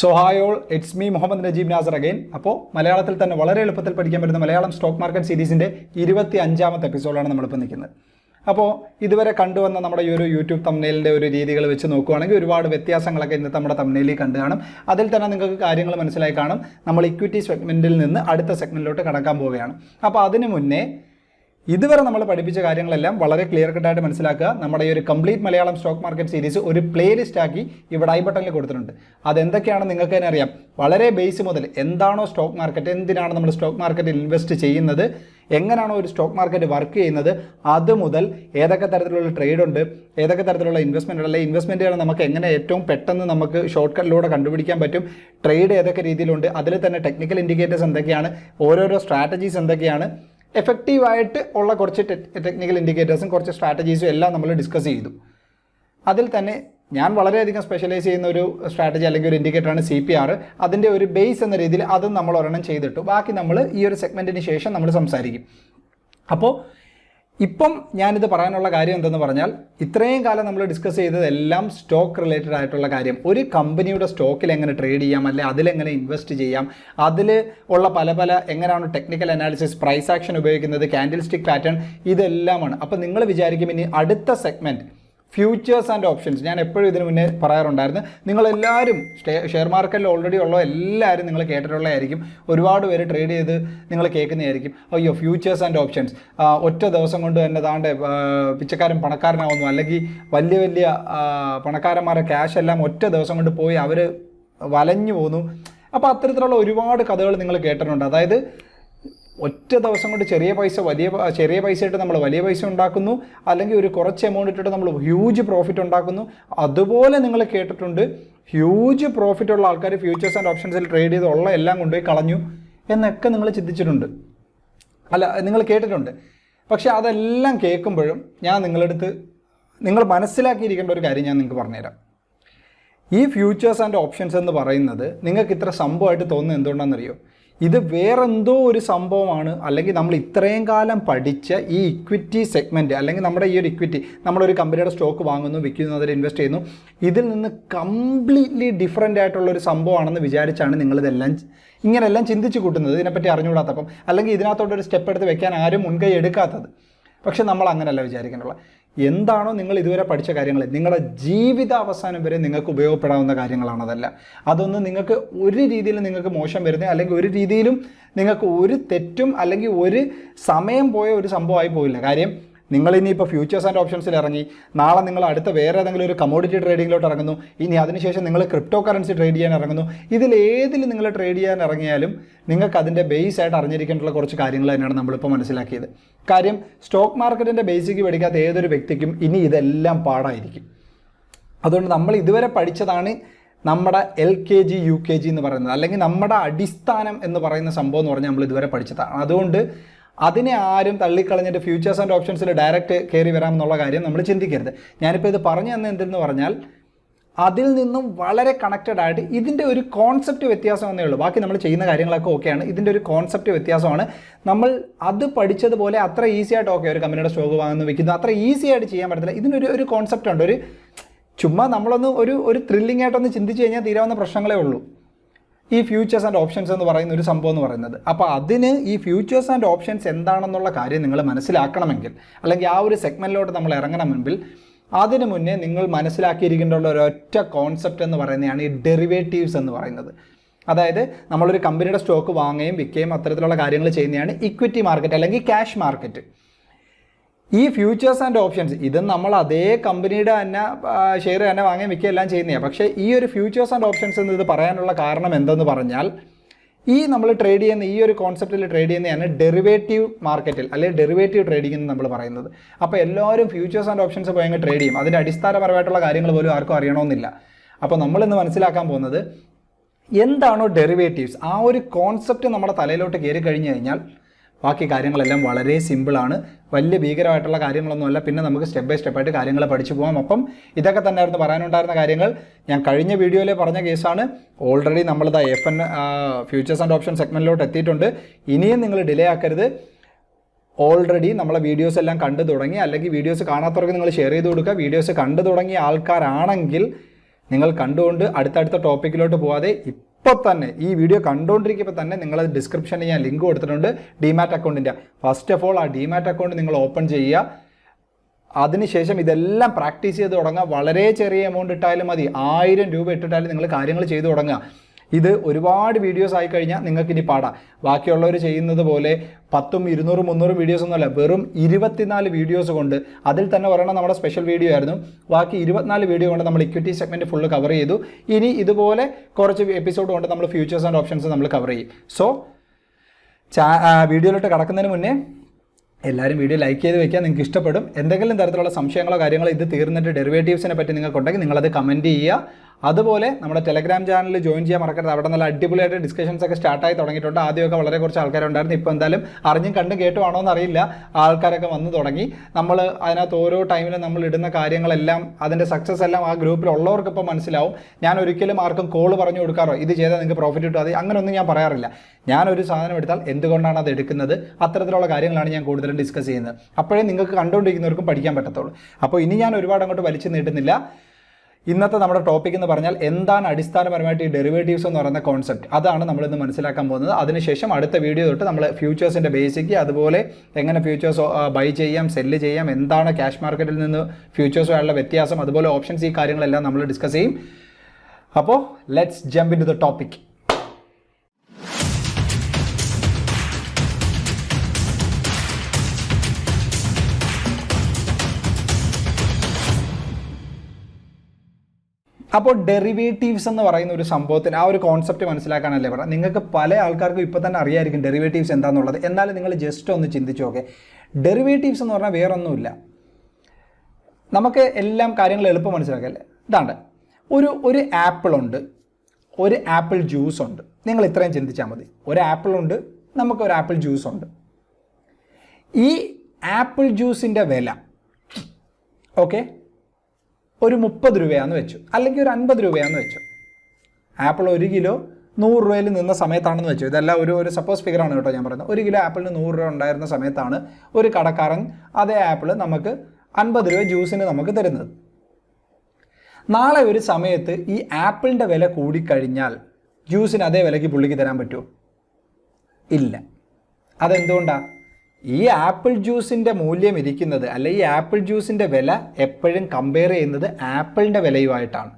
So hi all it's me Muhammad Najeeb Nasir again അപ്പോൾ മലയാളത്തിൽ തന്നെ വളരെ എളുപ്പത്തിൽ പഠിക്കാൻ പറ്റുന്ന മലയാളം സ്റ്റോക്ക് മാർക്കറ്റ് സീരീസിന്റെ ഇരുപത്തി അഞ്ചാമത്തെ എപ്പിസോഡാണ് നമ്മളിപ്പോൾ നിൽക്കുന്നത്. അപ്പോൾ ഇതുവരെ കണ്ടുവന്ന നമ്മുടെ ഈ ഒരു യൂട്യൂബ് തമ്മിലിന്റെ ഒരു രീതികൾ വെച്ച് നോക്കുകയാണെങ്കിൽ ഒരുപാട് വ്യത്യാസങ്ങളൊക്കെ ഇന്നത്തെ നമ്മുടെ തമ്മിലിൽ കണ്ടു കാണും. അതിൽ തന്നെ നിങ്ങൾക്ക് കാര്യങ്ങൾ മനസ്സിലായി കാണും. നമ്മൾ ഇക്വിറ്റി സെഗ്മെന്റിൽ നിന്ന് അടുത്ത സെഗ്മെന്റിലോട്ട് കടക്കാൻ പോവുകയാണ്. അപ്പോൾ അതിന് മുന്നേ ഇതുവരെ നമ്മൾ പഠിപ്പിച്ച കാര്യങ്ങളെല്ലാം വളരെ ക്ലിയർ കട്ടായിട്ട് മനസ്സിലാക്കുക. നമ്മുടെ ഈ ഒരു complete Malayalam stock market series ഒരു പ്ലേലിസ്റ്റ് ആക്കി ഇവിടെ ഐ ബട്ടണിൽ കൊടുത്തിട്ടുണ്ട്. അതെന്തൊക്കെയാണ് നിങ്ങൾക്ക് തന്നെ അറിയാം. വളരെ ബേസ് മുതൽ എന്താണോ സ്റ്റോക്ക് മാർക്കറ്റ് എന്തിനാണ് നമ്മൾ സ്റ്റോക്ക് മാർക്കറ്റിൽ ഇൻവെസ്റ്റ് ചെയ്യുന്നത് എങ്ങനെയാണോ ഒരു സ്റ്റോക്ക് മാർക്കറ്റ് വർക്ക് ചെയ്യുന്നത് അത് മുതൽ ഏതൊക്കെ തരത്തിലുള്ള ട്രേഡ് ഉണ്ട് ഏതൊക്കെ തരത്തിലുള്ള ഇൻവെസ്റ്റ്മെന്റ് അല്ലെങ്കിൽ ഇൻവെസ്റ്റ്മെന്റുകൾ നമുക്ക് എങ്ങനെ ഏറ്റവും പെട്ടെന്ന് നമുക്ക് ഷോർട്ട് കട്ടിലൂടെ കണ്ടുപിടിക്കാൻ പറ്റും ട്രേഡ് ഏതൊക്കെ രീതിയിലുണ്ട് അതിൽ തന്നെ ടെക്നിക്കൽ ഇൻഡിക്കേറ്റേഴ്സ് എന്തൊക്കെയാണ് ഓരോരോ സ്ട്രാറ്റജീസ് എന്തൊക്കെയാണ് എഫക്റ്റീവായിട്ട് ഉള്ള കുറച്ച് ടെക്നിക്കൽ ഇൻഡിക്കേറ്റേഴ്സും കുറച്ച് സ്ട്രാറ്റജീസും എല്ലാം നമ്മൾ ഡിസ്കസ് ചെയ്തു. അതിൽ തന്നെ ഞാൻ വളരെയധികം സ്പെഷ്യലൈസ് ചെയ്യുന്ന ഒരു സ്ട്രാറ്റജി അല്ലെങ്കിൽ ഒരു ഇൻഡിക്കേറ്ററാണ് സി പി ആർ അതിന്റെ ഒരു ബേസ് എന്ന രീതിയിൽ അതും നമ്മൾ ഒരെണ്ണം ചെയ്തിട്ടു. ബാക്കി നമ്മൾ ഈ ഒരു സെഗ്മെന്റിന് ശേഷം നമ്മൾ സംസാരിക്കും. അപ്പോൾ ഇപ്പം ഞാനിത് പറയാനുള്ള കാര്യം എന്തെന്ന് പറഞ്ഞാൽ ഇത്രയും കാലം നമ്മൾ ഡിസ്കസ് ചെയ്തതെല്ലാം സ്റ്റോക്ക് റിലേറ്റഡ് ആയിട്ടുള്ള കാര്യം. ഒരു കമ്പനിയുടെ സ്റ്റോക്കിൽ എങ്ങനെ ട്രേഡ് ചെയ്യാം അല്ലെ അതിലെങ്ങനെ ഇൻവെസ്റ്റ് ചെയ്യാം അതിൽ ഉള്ള പല പല എങ്ങനെയാണ് ടെക്നിക്കൽ അനാലിസിസ് പ്രൈസ് ആക്ഷൻ ഉപയോഗിക്കുന്നത് ക്യാൻഡിൽ സ്റ്റിക് പാറ്റേൺ ഇതെല്ലാമാണ്. അപ്പോൾ നിങ്ങൾ വിചാരിക്കും ഇനി അടുത്ത സെഗ്മെന്റ് ഫ്യൂച്ചേഴ്സ് ആൻഡ് ഓപ്ഷൻസ് ഞാൻ എപ്പോഴും ഇതിന് മുന്നേ പറയാറുണ്ടായിരുന്നു. നിങ്ങളെല്ലാവരും ഷെയർ മാർക്കറ്റിൽ ഓൾറെഡി ഉള്ള എല്ലാവരും നിങ്ങൾ കേട്ടിട്ടുള്ളതായിരിക്കും. ഒരുപാട് പേര് ട്രേഡ് ചെയ്ത് നിങ്ങൾ കേൾക്കുന്നതായിരിക്കും. അയ്യോ ഫ്യൂച്ചേഴ്സ് ആൻഡ് ഓപ്ഷൻസ് ഒറ്റ ദിവസം കൊണ്ട് തന്നെ താണ്ടെ പിച്ചക്കാരൻ പണക്കാരനാവുന്നു. അല്ലെങ്കിൽ വലിയ വലിയ പണക്കാരന്മാരെ ക്യാഷ് എല്ലാം ഒറ്റ ദിവസം കൊണ്ട് പോയി അവർ വലഞ്ഞു പോന്നു. അപ്പോൾ അത്തരത്തിലുള്ള ഒരുപാട് കഥകൾ നിങ്ങൾ കേട്ടിട്ടുണ്ട്. അതായത് ഒറ്റ ദിവസം കൊണ്ട് ചെറിയ പൈസ വലിയ ചെറിയ പൈസ ഇട്ട് നമ്മൾ വലിയ പൈസ ഉണ്ടാക്കുന്നു. അല്ലെങ്കിൽ ഒരു കുറച്ച് എമൗണ്ട് ഇട്ടിട്ട് നമ്മൾ ഹ്യൂജ് പ്രോഫിറ്റ് ഉണ്ടാക്കുന്നു. അതുപോലെ നിങ്ങൾ കേട്ടിട്ടുണ്ട് ഹ്യൂജ് പ്രോഫിറ്റ് ഉള്ള ആൾക്കാർ ഫ്യൂച്ചേഴ്സ് ആൻഡ് ഓപ്ഷൻസിൽ ട്രേഡ് ചെയ്ത് ഉള്ള എല്ലാം കൊണ്ടുപോയി കളഞ്ഞു എന്നൊക്കെ നിങ്ങൾ ചിന്തിച്ചിട്ടുണ്ട്. അല്ല നിങ്ങൾ കേട്ടിട്ടുണ്ട്. പക്ഷേ അതെല്ലാം കേൾക്കുമ്പോഴും ഞാൻ നിങ്ങളടുത്ത് നിങ്ങൾ മനസ്സിലാക്കിയിരിക്കേണ്ട ഒരു കാര്യം ഞാൻ നിങ്ങൾക്ക് പറഞ്ഞുതരാം. ഈ ഫ്യൂച്ചേഴ്സ് ആൻഡ് ഓപ്ഷൻസ് എന്ന് പറയുന്നത് നിങ്ങൾക്ക് ഇത്ര സംഭവമായിട്ട് തോന്നുന്നത് എന്തുകൊണ്ടാണെന്നറിയോ? ഇത് വേറെന്തോ ഒരു സംഭവമാണ്. അല്ലെങ്കിൽ നമ്മൾ ഇത്രയും കാലം പഠിച്ച ഈ ഇക്വിറ്റി സെഗ്മെന്റ് അല്ലെങ്കിൽ നമ്മുടെ ഈ ഒരു ഇക്വിറ്റി നമ്മളൊരു കമ്പനിയുടെ സ്റ്റോക്ക് വാങ്ങുന്നു വിൽക്കുന്നു അതിൽ ഇൻവെസ്റ്റ് ചെയ്യുന്നു. ഇതിൽ നിന്ന് കംപ്ലീറ്റ്ലി ഡിഫറെന്റ് ആയിട്ടുള്ള ഒരു സംഭവമാണെന്ന് വിചാരിച്ചാണ് നിങ്ങളിതെല്ലാം ഇങ്ങനെയെല്ലാം ചിന്തിച്ചു കൂട്ടുന്നത്. ഇതിനെപ്പറ്റി അറിഞ്ഞുകൂടാത്തപ്പം. അല്ലെങ്കിൽ ഇതിനകത്തോട്ടൊരു സ്റ്റെപ്പ് എടുത്ത് വെക്കാൻ ആരും മുൻകൈ എടുക്കാത്തത്. പക്ഷെ നമ്മൾ അങ്ങനെയല്ല വിചാരിക്കാനുള്ള എന്താണോ നിങ്ങൾ ഇതുവരെ പഠിച്ച കാര്യങ്ങൾ നിങ്ങളുടെ ജീവിത അവസാനം വരെ നിങ്ങൾക്ക് ഉപയോഗപ്പെടാവുന്ന കാര്യങ്ങളാണതല്ല അതൊന്നും നിങ്ങൾക്ക് ഒരു രീതിയിലും നിങ്ങൾക്ക് മോശം വരുന്നത് അല്ലെങ്കിൽ ഒരു രീതിയിലും നിങ്ങൾക്ക് ഒരു തെറ്റും അല്ലെങ്കിൽ ഒരു സമയം പോയ ഒരു സംഭവമായി പോയില്ല കാര്യം നിങ്ങൾ ഇനി ഇപ്പോൾ ഫ്യൂച്ചേഴ്സ് ആൻഡ് ഓപ്ഷൻസിൽ ഇറങ്ങി നാളെ നിങ്ങൾ അടുത്ത വേറെ ഏതെങ്കിലും ഒരു കമോഡിറ്റി ട്രേഡിങ്ങിലോട്ട് ഇറങ്ങുന്നു ഇനി അതിനുശേഷം നിങ്ങൾ ക്രിപ്റ്റോ കറൻസി ട്രേഡ് ചെയ്യാൻ ഇറങ്ങുന്നു ഇതിൽ ഏതിൽ നിങ്ങൾ ട്രേഡ് ചെയ്യാൻ ഇറങ്ങിയാലും നിങ്ങൾക്ക് അതിന്റെ ബേസ് ആയിട്ട് അറിഞ്ഞിരിക്കേണ്ടുള്ള കുറച്ച് കാര്യങ്ങൾ തന്നെയാണ് നമ്മളിപ്പോൾ മനസ്സിലാക്കിയത്. കാര്യം സ്റ്റോക്ക് മാർക്കറ്റിന്റെ ബേസിക്ക് പഠിക്കാത്ത ഏതൊരു വ്യക്തിക്കും ഇനി ഇതെല്ലാം പാടായിരിക്കും. അതുകൊണ്ട് നമ്മൾ ഇതുവരെ പഠിച്ചതാണ് നമ്മുടെ L K G U K G എന്ന് പറയുന്നത് അല്ലെങ്കിൽ നമ്മുടെ അടിസ്ഥാനം എന്ന് പറയുന്ന സംഭവം എന്ന് പറഞ്ഞാൽ നമ്മൾ ഇതുവരെ പഠിച്ചതാണ്. അതുകൊണ്ട് അതിനെ ആരും തള്ളിക്കളഞ്ഞിട്ട് ഫ്യൂച്ചേഴ്സ് ആൻഡ് ഓപ്ഷൻസിൽ ഡയറക്റ്റ് കയറി വരാമെന്നുള്ള കാര്യം നമ്മൾ ചിന്തിക്കരുത്. ഞാനിപ്പോൾ ഇത് പറഞ്ഞു തന്നെ എന്തെന്ന് പറഞ്ഞാൽ അതിൽ നിന്നും വളരെ കണക്റ്റഡ് ആയിട്ട് ഇതിന്റെ ഒരു കോൺസെപ്റ്റ് വ്യത്യാസം എന്നേ ഉള്ളൂ. ബാക്കി നമ്മൾ ചെയ്യുന്ന കാര്യങ്ങളൊക്കെ ഓക്കെയാണ് ഇതിന്റെ ഒരു കോൺസെപ്റ്റ് വ്യത്യാസമാണ്. നമ്മൾ അത് പഠിച്ചതുപോലെ അത്ര ഈസി ആയിട്ട് ഓക്കെ ഒരു കമ്പനിയുടെ സ്റ്റോക്ക് വാങ്ങുന്നു വിൽക്കുന്നു അത്ര ഈസി ആയിട്ട് ചെയ്യാൻ പറ്റത്തില്ല. ഇതിനൊരു ഒരു കോൺസെപ്റ്റ് ഉണ്ട്. ഒരു ചുമ്മാ നമ്മളൊന്ന് ഒരു ഒരു ത്രില്ലിംഗ് ആയിട്ടൊന്ന് ചിന്തിച്ച് കഴിഞ്ഞാൽ തീരാവുന്ന പ്രശ്നങ്ങളേ ഉള്ളൂ. ഈ ഫ്യൂച്ചേഴ്സ് ആൻഡ് ഓപ്ഷൻസ് എന്ന് പറയുന്ന ഒരു സംഭവം എന്ന് പറയുന്നത്. അപ്പോൾ അതിന് ഈ ഫ്യൂച്ചേഴ്സ് ആൻഡ് ഓപ്ഷൻസ് എന്താണെന്നുള്ള കാര്യം നിങ്ങൾ മനസ്സിലാക്കണമെങ്കിൽ അല്ലെങ്കിൽ ആ ഒരു സെഗ്മെന്റിലോട്ട് നമ്മൾ ഇറങ്ങണമെങ്കിൽ അതിന് മുന്നേ നിങ്ങൾ മനസ്സിലാക്കിയിരിക്കേണ്ട ഒരൊറ്റ കോൺസെപ്റ്റ് എന്ന് പറയുന്നതാണ് ഈ ഡെറിവേറ്റീവ്സ് എന്ന് പറയുന്നത്. അതായത് നമ്മളൊരു കമ്പനിയുടെ സ്റ്റോക്ക് വാങ്ങുകയും വിൽക്കുകയും അത്തരത്തിലുള്ള കാര്യങ്ങൾ ചെയ്യുന്നതാണ് ഇക്വിറ്റി മാർക്കറ്റ് അല്ലെങ്കിൽ ക്യാഷ് മാർക്കറ്റ് ഈ ഫ്യൂച്ചേഴ്സ് ആൻഡ് ഓപ്ഷൻസ് ഇത് നമ്മൾ അതേ കമ്പനിയുടെ തന്നെ ഷെയർ തന്നെ വാങ്ങി മിക്ക എല്ലാം ചെയ്യുന്നതാണ് പക്ഷേ ഈ ഒരു ഫ്യൂച്ചേഴ്സ് ആൻഡ് ഓപ്ഷൻസ് എന്ന് ഇത് പറയാനുള്ള കാരണം എന്തെന്ന് പറഞ്ഞാൽ ഈ നമ്മൾ ട്രേഡ് ചെയ്യുന്ന ഈ ഒരു കോൺസെപ്റ്റിൽ ട്രേഡ് ചെയ്യുന്നതാണ് ഡെറിവേറ്റീവ് മാർക്കറ്റിൽ അല്ലെങ്കിൽ ഡെറിവേറ്റീവ് ട്രേഡിംഗ് എന്ന് നമ്മൾ പറയുന്നത്. അപ്പോൾ എല്ലാവരും ഫ്യൂച്ചേഴ്സ് ആൻഡ് ഓപ്ഷൻസ് പോയി അങ്ങ് ട്രേഡ് ചെയ്യും. അതിന്റെ അടിസ്ഥാനപരമായിട്ടുള്ള കാര്യങ്ങൾ പോലും ആർക്കും അറിയണമെന്നില്ല. അപ്പോൾ നമ്മളിന്ന് മനസ്സിലാക്കാൻ പോകുന്നത് എന്താണോ ഡെറിവേറ്റീവ്സ് ആ ഒരു കോൺസെപ്റ്റ് നമ്മുടെ തലയിലോട്ട് കയറി കഴിഞ്ഞു കഴിഞ്ഞാൽ ബാക്കി കാര്യങ്ങളെല്ലാം വളരെ സിമ്പിളാണ്. വലിയ ഭീകരമായിട്ടുള്ള കാര്യങ്ങളൊന്നുമല്ല പിന്നെ നമുക്ക് സ്റ്റെപ്പ് ബൈ സ്റ്റെപ്പായിട്ട് കാര്യങ്ങൾ പഠിച്ചു പോകാം അപ്പം ഇതൊക്കെ തന്നെയായിരുന്നു പറയാനുണ്ടായിരുന്ന കാര്യങ്ങൾ. ഞാൻ കഴിഞ്ഞ വീഡിയോയിൽ പറഞ്ഞ കേസാണ്. ഓൾറെഡി നമ്മളിതാ F N futures and option സെഗ്മെന്റിലോട്ട് എത്തിയിട്ടുണ്ട്. ഇനിയും നിങ്ങൾ ഡിലേ ആക്കരുത്. ഓൾറെഡി നമ്മളെ വീഡിയോസ് എല്ലാം കണ്ടു തുടങ്ങി. അല്ലെങ്കിൽ വീഡിയോസ് കാണാത്തവർക്ക് നിങ്ങൾ ഷെയർ ചെയ്ത് കൊടുക്കുക. വീഡിയോസ് കണ്ടു തുടങ്ങിയ ആൾക്കാരാണെങ്കിൽ നിങ്ങൾ കണ്ടുകൊണ്ട് അടുത്തടുത്ത ടോപ്പിക്കിലോട്ട് പോവാതെ ഇപ്പോൾ തന്നെ ഈ വീഡിയോ കണ്ടുകൊണ്ടിരിക്കുമ്പോൾ തന്നെ നിങ്ങൾ ഡിസ്ക്രിപ്ഷനിൽ ഞാൻ ലിങ്ക് കൊടുത്തിട്ടുണ്ട്. ഡിമാറ്റ് അക്കൗണ്ടിന്റെ ഫസ്റ്റ് ഓഫ് ഓൾ ആ ഡിമാറ്റ് അക്കൗണ്ട് നിങ്ങൾ ഓപ്പൺ ചെയ്യുക. അതിനുശേഷം ഇതെല്ലാം പ്രാക്ടീസ് ചെയ്ത് തുടങ്ങുക. വളരെ ചെറിയ എമൗണ്ട് ഇട്ടാലും മതി. ആയിരം രൂപ ഇട്ടിട്ടാലും നിങ്ങൾ കാര്യങ്ങൾ ചെയ്തു തുടങ്ങുക. ഇത് ഒരുപാട് വീഡിയോസ് ആയി കഴിഞ്ഞാൽ നിങ്ങൾക്ക് ഇനി പാടാം. ബാക്കിയുള്ളവർ ചെയ്യുന്നത് പോലെ പത്തും ഇരുന്നൂറും മുന്നൂറും വീഡിയോസ് ഒന്നുമല്ല വെറും ഇരുപത്തിനാല് വീഡിയോസ് കൊണ്ട് അതിൽ തന്നെ ഒരെണ്ണം നമ്മുടെ സ്പെഷ്യൽ വീഡിയോ ആയിരുന്നു. ബാക്കി ഇരുപത്തിനാല് വീഡിയോ കൊണ്ട് നമ്മൾ ഇക്വിറ്റി സെഗ്മെന്റ് ഫുള്ള് കവർ ചെയ്തു. ഇനി ഇതുപോലെ കുറച്ച് എപ്പിസോഡ് കൊണ്ട് നമ്മൾ ഫ്യൂച്ചേഴ്സ് ആൻഡ് ഓപ്ഷൻസ് നമ്മൾ കവർ ചെയ്യും. സോ വീഡിയോയിലോട്ട് കടക്കുന്നതിന് മുന്നേ എല്ലാവരും വീഡിയോ ലൈക്ക് ചെയ്ത് വെക്കാൻ നിങ്ങൾക്ക് ഇഷ്ടപ്പെടും. എന്തെങ്കിലും തരത്തിലുള്ള സംശയങ്ങളോ കാര്യങ്ങളോ ഇത് തീർന്നിട്ട് ഡെറിവേറ്റീവ്സിനെ പറ്റി നിങ്ങൾക്കുണ്ടെങ്കിൽ നിങ്ങളത് കമന്റ് ചെയ്യുക. അതുപോലെ നമ്മുടെ ടെലഗ്രാം ചാനൽ ജോയിൻ ചെയ്യാൻ മറക്കരുത്. അവിടെ നല്ല അടിപൊളിയായിട്ട് ഡിസ്കഷൻസ് ഒക്കെ സ്റ്റാർട്ടായി തുടങ്ങിയിട്ടുണ്ട്. ആദ്യമൊക്കെ വളരെ കുറച്ച് ആൾക്കാരുണ്ടായിരുന്നു. ഇപ്പോൾ എന്തായാലും അറിഞ്ഞും കണ്ടും കേട്ടുവാണോ എന്നറിയില്ല. ആൾക്കാരൊക്കെ വന്നു തുടങ്ങി. നമ്മൾ അതിനകത്ത് ഓരോ ടൈമിലും നമ്മൾ ഇടുന്ന കാര്യങ്ങളെല്ലാം അതിന്റെ സക്സസ് എല്ലാം ആ ഗ്രൂപ്പിൽ ഉള്ളവർക്ക് ഇപ്പോൾ മനസ്സിലാവും. ഞാൻ ഒരിക്കലും ആർക്കും കോൾ പറഞ്ഞു കൊടുക്കാറോ ഇത് ചെയ്താൽ നിങ്ങൾക്ക് പ്രോഫിറ്റ് കിട്ടും അത് അങ്ങനെയൊന്നും ഞാൻ പറയാറില്ല. ഞാനൊരു സാധനം എടുത്താൽ എന്തുകൊണ്ടാണ് അത് എടുക്കുന്നത്? അത്തരത്തിലുള്ള കാര്യങ്ങളാണ് ഞാൻ കൂടുതലും ഡിസ്കസ് ചെയ്യുന്നത്. അപ്പോഴേ നിങ്ങൾക്ക് കണ്ടുകൊണ്ടിരിക്കുന്നവർക്കും പഠിക്കാൻ പറ്റത്തുള്ളൂ. അപ്പോൾ ഇനി ഞാൻ ഒരുപാട് അങ്ങോട്ട് വലിച്ചു നീട്ടുന്നില്ല. ഇന്നത്തെ നമ്മുടെ ടോപ്പിക് എന്ന് പറഞ്ഞാൽ എന്താണ് അടിസ്ഥാനപരമായിട്ട് ഈ ഡെറിവേറ്റീവ്സ് എന്ന് പറയുന്ന കോൺസെപ്റ്റ് അതാണ് നമ്മൾ ഇന്ന് മനസ്സിലാക്കാൻ പോകുന്നത്. അതിനുശേഷം അടുത്ത വീഡിയോ തൊട്ട് നമ്മൾ ഫ്യൂച്ചേഴ്സിന്റെ ബേസിക് അതുപോലെ എങ്ങനെ ഫ്യൂച്ചേഴ്സ് ബൈ ചെയ്യാം സെല്ല് ചെയ്യാം എന്താണ് ക്യാഷ് മാർക്കറ്റിൽ നിന്ന് ഫ്യൂച്ചേഴ്സുമായുള്ള വ്യത്യാസം അതുപോലെ ഓപ്ഷൻസ് ഈ കാര്യങ്ങളെല്ലാം നമ്മൾ ഡിസ്കസ് ചെയ്യും. അപ്പോൾ let's jump into the topic അപ്പോൾ ഡെറിവേറ്റീവ്സ് എന്ന് പറയുന്ന ഒരു സംഭവത്തിന് ആ ഒരു കോൺസെപ്റ്റ് മനസ്സിലാക്കാനല്ലേ പറയാം നിങ്ങൾക്ക് പല ആൾക്കാർക്കും ഇപ്പോൾ തന്നെ അറിയായിരിക്കും ഡെറിവേറ്റീവ്സ് എന്താണെന്നുള്ളത് എന്നാലും നിങ്ങൾ ജസ്റ്റ് ഒന്ന് ചിന്തിച്ചു നോക്കെ. ഡെറിവേറ്റീവ്സ് എന്ന് പറഞ്ഞാൽ വേറൊന്നുമില്ല. നമുക്ക് എല്ലാം കാര്യങ്ങൾ എളുപ്പം മനസ്സിലാക്കല്ലേ ഇതാണ്ട്. ഒരു ഒരു ആപ്പിൾ ഉണ്ട്. ഒരു ആപ്പിൾ ജ്യൂസ് ഉണ്ട്. നിങ്ങൾ ഇത്രയും ചിന്തിച്ചാൽ മതി. ഒരു ആപ്പിൾ ഉണ്ട് നമുക്ക് ഒരു ആപ്പിൾ ജ്യൂസ് ഉണ്ട്. ഈ ആപ്പിൾ ജ്യൂസിന്റെ വില ഓക്കെ ഒരു മുപ്പത് രൂപയാന്ന് വെച്ചു. അല്ലെങ്കിൽ ഒരു അൻപത് രൂപയാന്ന് വെച്ചു. ആപ്പിൾ ഒരു കിലോ നൂറ് രൂപയിൽ നിന്ന സമയത്താണെന്ന് വെച്ചു. ഇതെല്ലാം ഒരു ഒരു സപ്പോസ് ഫിഗറാണ് കേട്ടോ ഞാൻ പറയുന്നത്. ഒരു കിലോ ആപ്പിളിന് നൂറ് രൂപ ഉണ്ടായിരുന്ന സമയത്താണ് ഒരു കടക്കാരൻ അതേ ആപ്പിൾ നമുക്ക് അൻപത് രൂപ ജ്യൂസിന് നമുക്ക് തരുന്നത്. നാളെ ഒരു സമയത്ത് ഈ ആപ്പിളിന്റെ വില കൂടിക്കഴിഞ്ഞാൽ ജ്യൂസിന് അതേ വിലയ്ക്ക് പുള്ളിക്ക് തരാൻ പറ്റുമോ? ഇല്ല. അതെന്തുകൊണ്ടാണ് ഈ ആപ്പിൾ ജ്യൂസിന്റെ മൂല്യം ഇരിക്കുന്നത് അല്ലെ ഈ ആപ്പിൾ ജ്യൂസിന്റെ വില എപ്പോഴും കമ്പയർ ചെയ്യുന്നത് ആപ്പിളിന്റെ വിലയുമായിട്ടാണ്.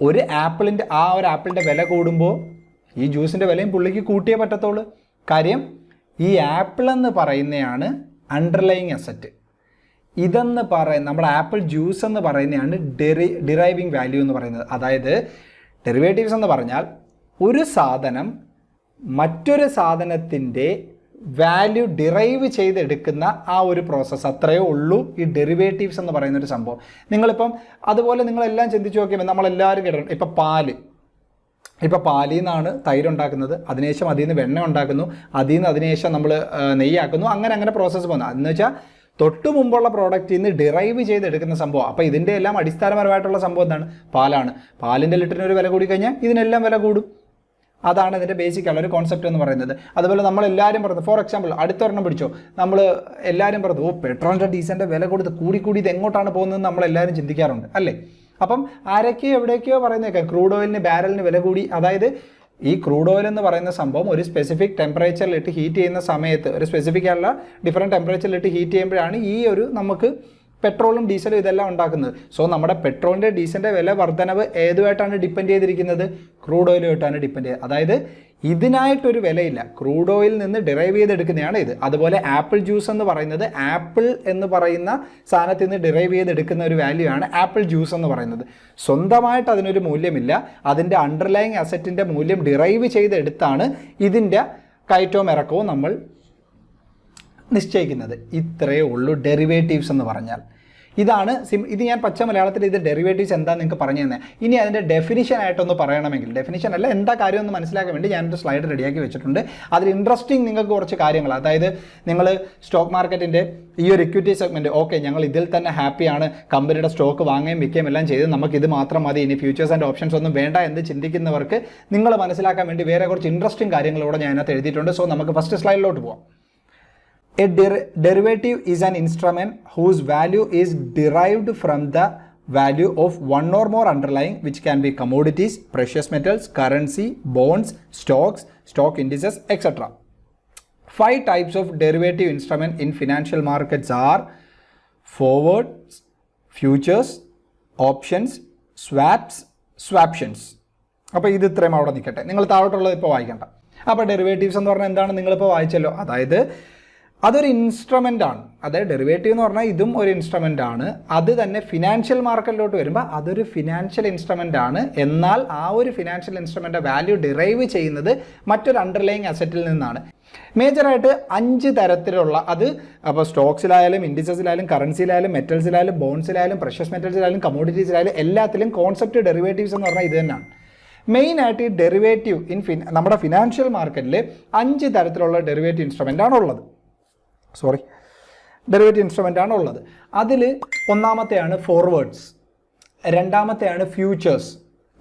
ഒരു ആപ്പിളിന്റെ ആ ഒരു ആപ്പിളിന്റെ വില കൂടുമ്പോൾ ഈ ജ്യൂസിന്റെ വിലയും പുള്ളിക്ക് കൂട്ടിയേ പറ്റത്തുള്ളൂ. കാര്യം ഈ ആപ്പിൾ എന്ന് പറയുന്നതാണ് അണ്ടർലൈങ് അസറ്റ് ഇതെന്ന് പറയുന്ന നമ്മുടെ ആപ്പിൾ ജ്യൂസ് എന്ന് പറയുന്നതാണ് ഡെറി ഡിറൈവിങ് വാല്യൂ എന്ന് പറയുന്നത്. അതായത് ഡെറിവേറ്റീവ്സ് എന്ന് പറഞ്ഞാൽ ഒരു സാധനം മറ്റൊരു സാധനത്തിന്റെ വാല്യൂ ഡിറൈവ് ചെയ്തെടുക്കുന്ന ആ ഒരു പ്രോസസ്സ് അത്രയേ ഉള്ളൂ ഈ ഡെറിവേറ്റീവ്സ് എന്ന് പറയുന്ന ഒരു സംഭവം. നിങ്ങളിപ്പം അതുപോലെ നിങ്ങളെല്ലാം ചിന്തിച്ച് നോക്കിയപ്പോൾ നമ്മളെല്ലാവരും കേട്ടിട്ടുണ്ട്. ഇപ്പം പാൽ. ഇപ്പോൾ പാലിൽ നിന്നാണ് തൈര് ഉണ്ടാക്കുന്നത്. അതിനുശേഷം അതിൽ നിന്ന് വെണ്ണ ഉണ്ടാക്കുന്നു. അതിൽ നിന്ന് അതിനുശേഷം നമ്മൾ നെയ്യാക്കുന്നു. അങ്ങനെ അങ്ങനെ പ്രോസസ്സ് പോകുന്നത് എന്ന് വെച്ചാൽ തൊട്ട് മുമ്പുള്ള പ്രോഡക്റ്റിൽ നിന്ന് ഡിറൈവ് ചെയ്തെടുക്കുന്ന സംഭവം. അപ്പോൾ ഇതിന്റെ എല്ലാം അടിസ്ഥാനപരമായിട്ടുള്ള സംഭവം എന്താണ്? പാലാണ്. പാലിന്റെ ലിറ്ററിന് ഒരു വില കൂടി കഴിഞ്ഞാൽ ഇതിനെല്ലാം വില കൂടും. അതാണ് ഇതിന്റെ ബേസിക് ആയുള്ള ഒരു കോൺസെപ്റ്റ് എന്ന് പറയുന്നത്. അതുപോലെ നമ്മൾ എല്ലാവരും പറഞ്ഞു ഫോർ എക്സാമ്പിൾ അടുത്തൊരെണ്ണം പിടിച്ചോ. നമ്മൾ എല്ലാവരും പറഞ്ഞു ഓ പെട്രോളിന്റെ ഡീസലിന്റെ വില കൊടുത്ത് കൂടി കൂടി ഇത് എങ്ങോട്ടാണ് പോകുന്നതെന്ന് നമ്മൾ എല്ലാവരും ചിന്തിക്കാറുണ്ട് അല്ലേ? അപ്പം ആരൊക്കെയോ എവിടേക്കോ പറയുന്നേക്കാം ക്രൂഡ് ഓയിലിന് ബാരലിന് വില കൂടി അതായത് ഈ ക്രൂഡ് ഓയിൽ എന്ന് പറയുന്ന സംഭവം ഒരു സ്പെസിഫിക് ടെമ്പറേച്ചറിലിട്ട് ഹീറ്റ് ചെയ്യുന്ന സമയത്ത് ഒരു സ്പെസിഫിക് ആയിട്ടുള്ള ഡിഫറെന്റ് ടെമ്പറേച്ചറിലിട്ട് ഹീറ്റ് ചെയ്യുമ്പോഴാണ് ഈ ഒരു നമുക്ക് പെട്രോളും ഡീസലും ഇതെല്ലാം ഉണ്ടാക്കുന്നത്. സോ നമ്മുടെ പെട്രോളിന്റെ ഡീസലിന്റെ വില വർധനവ് ഏതുമായിട്ടാണ് ഡിപ്പെൻഡ് ചെയ്തിരിക്കുന്നത്? ക്രൂഡ് ഓയിലുമായിട്ടാണ് ഡിപ്പെൻഡ് ചെയ്തത് അതായത് ഇതിനായിട്ടൊരു വിലയില്ല. ക്രൂഡ് ഓയിൽ നിന്ന് ഡിറൈവ് ചെയ്തെടുക്കുന്നതാണ് ഇത്. അതുപോലെ ആപ്പിൾ ജ്യൂസ് എന്ന് പറയുന്നത് ആപ്പിൾ എന്ന് പറയുന്ന സാധനത്തിൽ നിന്ന് ഡിറൈവ് ചെയ്തെടുക്കുന്ന ഒരു വാല്യൂ ആണ് ആപ്പിൾ ജ്യൂസ് എന്ന് പറയുന്നത്. സ്വന്തമായിട്ട് അതിനൊരു മൂല്യമില്ല. അതിന്റെ അണ്ടർലൈങ് അസറ്റിന്റെ മൂല്യം ഡിറൈവ് ചെയ്തെടുത്താണ് ഇതിന്റെ കയറ്റവും ഇറക്കവും നമ്മൾ നിശ്ചയിക്കുന്നത്. ഇത്രയേ ഉള്ളൂ ഡെറിവേറ്റീവ്സ് എന്ന് പറഞ്ഞാൽ. ഇതാണ് സിം ഇത് ഞാൻ പച്ച മലയാളത്തിൽ ഇത് ഡെറിവേറ്റീവ്സ് എന്താ നിങ്ങൾക്ക് പറഞ്ഞു തന്നെ. ഇനി അതിന്റെ ഡെഫിനിഷൻ ആയിട്ടൊന്ന് പറയണമെങ്കിൽ ഡെഫിനിഷൻ അല്ല എന്താ കാര്യം എന്ന് മനസ്സിലാക്കാൻ വേണ്ടി ഞാനൊരു സ്ലൈഡ് റെഡിയാക്കി വെച്ചിട്ടുണ്ട്. അതിൽ ഇൻട്രസ്റ്റിംഗ് നിങ്ങൾക്ക് കുറച്ച് കാര്യങ്ങൾ അതായത് നിങ്ങൾ സ്റ്റോക്ക് മാർക്കറ്റിന്റെ ഈ ഒരു ഇക്വിറ്റി സെഗ്മെന്റ് ഓക്കെ ഞങ്ങൾ ഇതിൽ തന്നെ ഹാപ്പിയാണ് കമ്പനിയുടെ സ്റ്റോക്ക് വാങ്ങുകയും വിൽക്കുകയും എല്ലാം ചെയ്ത്. നമുക്ക് ഇത് മാത്രം മതി. ഇനി ഫ്യൂച്ചേഴ്സ് ആൻഡ് ഓപ്ഷൻസ് ഒന്നും വേണ്ട എന്ന് ചിന്തിക്കുന്നവർക്ക് നിങ്ങൾ മനസ്സിലാക്കാൻ വേണ്ടി വേറെ കുറച്ച് ഇൻട്രസ്റ്റിംഗ് കാര്യങ്ങളൂടെ ഞാൻ അതിനകത്ത് എഴുതിയിട്ടുണ്ട്. സോ നമുക്ക് ഫസ്റ്റ് സ്ലൈഡിലോട്ട് പോവാം. A der- derivative is an instrument whose value is derived from the value of one or more underlying which can be commodities precious metals currency bonds stocks stock indices etc five types of derivative instrument in financial markets are forwards futures options swaps swaptions അപ്പോൾ ഇത് ഇത്രയും അവിടെ നിൽക്കട്ടെ നിങ്ങൾ താഴോട്ടുള്ളത് ഇപ്പോൾ വായിക്കണ്ട അപ്പോൾ derivatives എന്ന് പറഞ്ഞാൽ എന്താണ് നിങ്ങളിപ്പോൾ വായിച്ചല്ലോ അതായത് അതൊരു ഇൻസ്ട്രുമെന്റ് ആണ്. അതായത് ഡെറിവേറ്റീവ് എന്ന് പറഞ്ഞാൽ ഇതും ഒരു ഇൻസ്ട്രുമെന്റ് ആണ്. അത് തന്നെ ഫിനാൻഷ്യൽ മാർക്കറ്റിലോട്ട് വരുമ്പോൾ അതൊരു ഫിനാൻഷ്യൽ ഇൻസ്ട്രുമെന്റ് ആണ്. എന്നാൽ ആ ഒരു ഫിനാൻഷ്യൽ ഇൻസ്ട്രുമെന്റ് വാല്യൂ ഡിറൈവ് ചെയ്യുന്നത് മറ്റൊരു അണ്ടർലൈങ് അസറ്റിൽ നിന്നാണ്. മേജറായിട്ട് അഞ്ച് തരത്തിലുള്ള അത് അപ്പോൾ സ്റ്റോക്സിലായാലും ഇൻഡിസസിലായാലും കറൻസിയിലായാലും മെറ്റൽസിലായാലും ബോൺസിലായാലും പ്രഷ്യസ് മെറ്റൽസിലായാലും കമോഡിറ്റീസിലായാലും എല്ലാത്തിലും കോൺസെപ്റ്റ് ഡെറിവേറ്റീവ്സ് എന്ന് പറഞ്ഞാൽ ഇത് തന്നെയാണ്. മെയിൻ ആയിട്ട് ഈ ഡെറിവേറ്റീവ് ഇൻ ഫിൻ നമ്മുടെ ഫിനാൻഷ്യൽ മാർക്കറ്റിൽ അഞ്ച് തരത്തിലുള്ള ഡെറിവേറ്റീവ് ഇൻസ്ട്രുമെന്റ് ആണ് ഉള്ളത്. സോറി ഡെറിവേറ്റീവ് ഇൻസ്ട്രുമെന്റ് ആണ് ഉള്ളത്. അതിൽ ഒന്നാമത്തെയാണ് ഫോർവേഡ്സ് രണ്ടാമത്തെയാണ് ഫ്യൂച്ചേഴ്സ്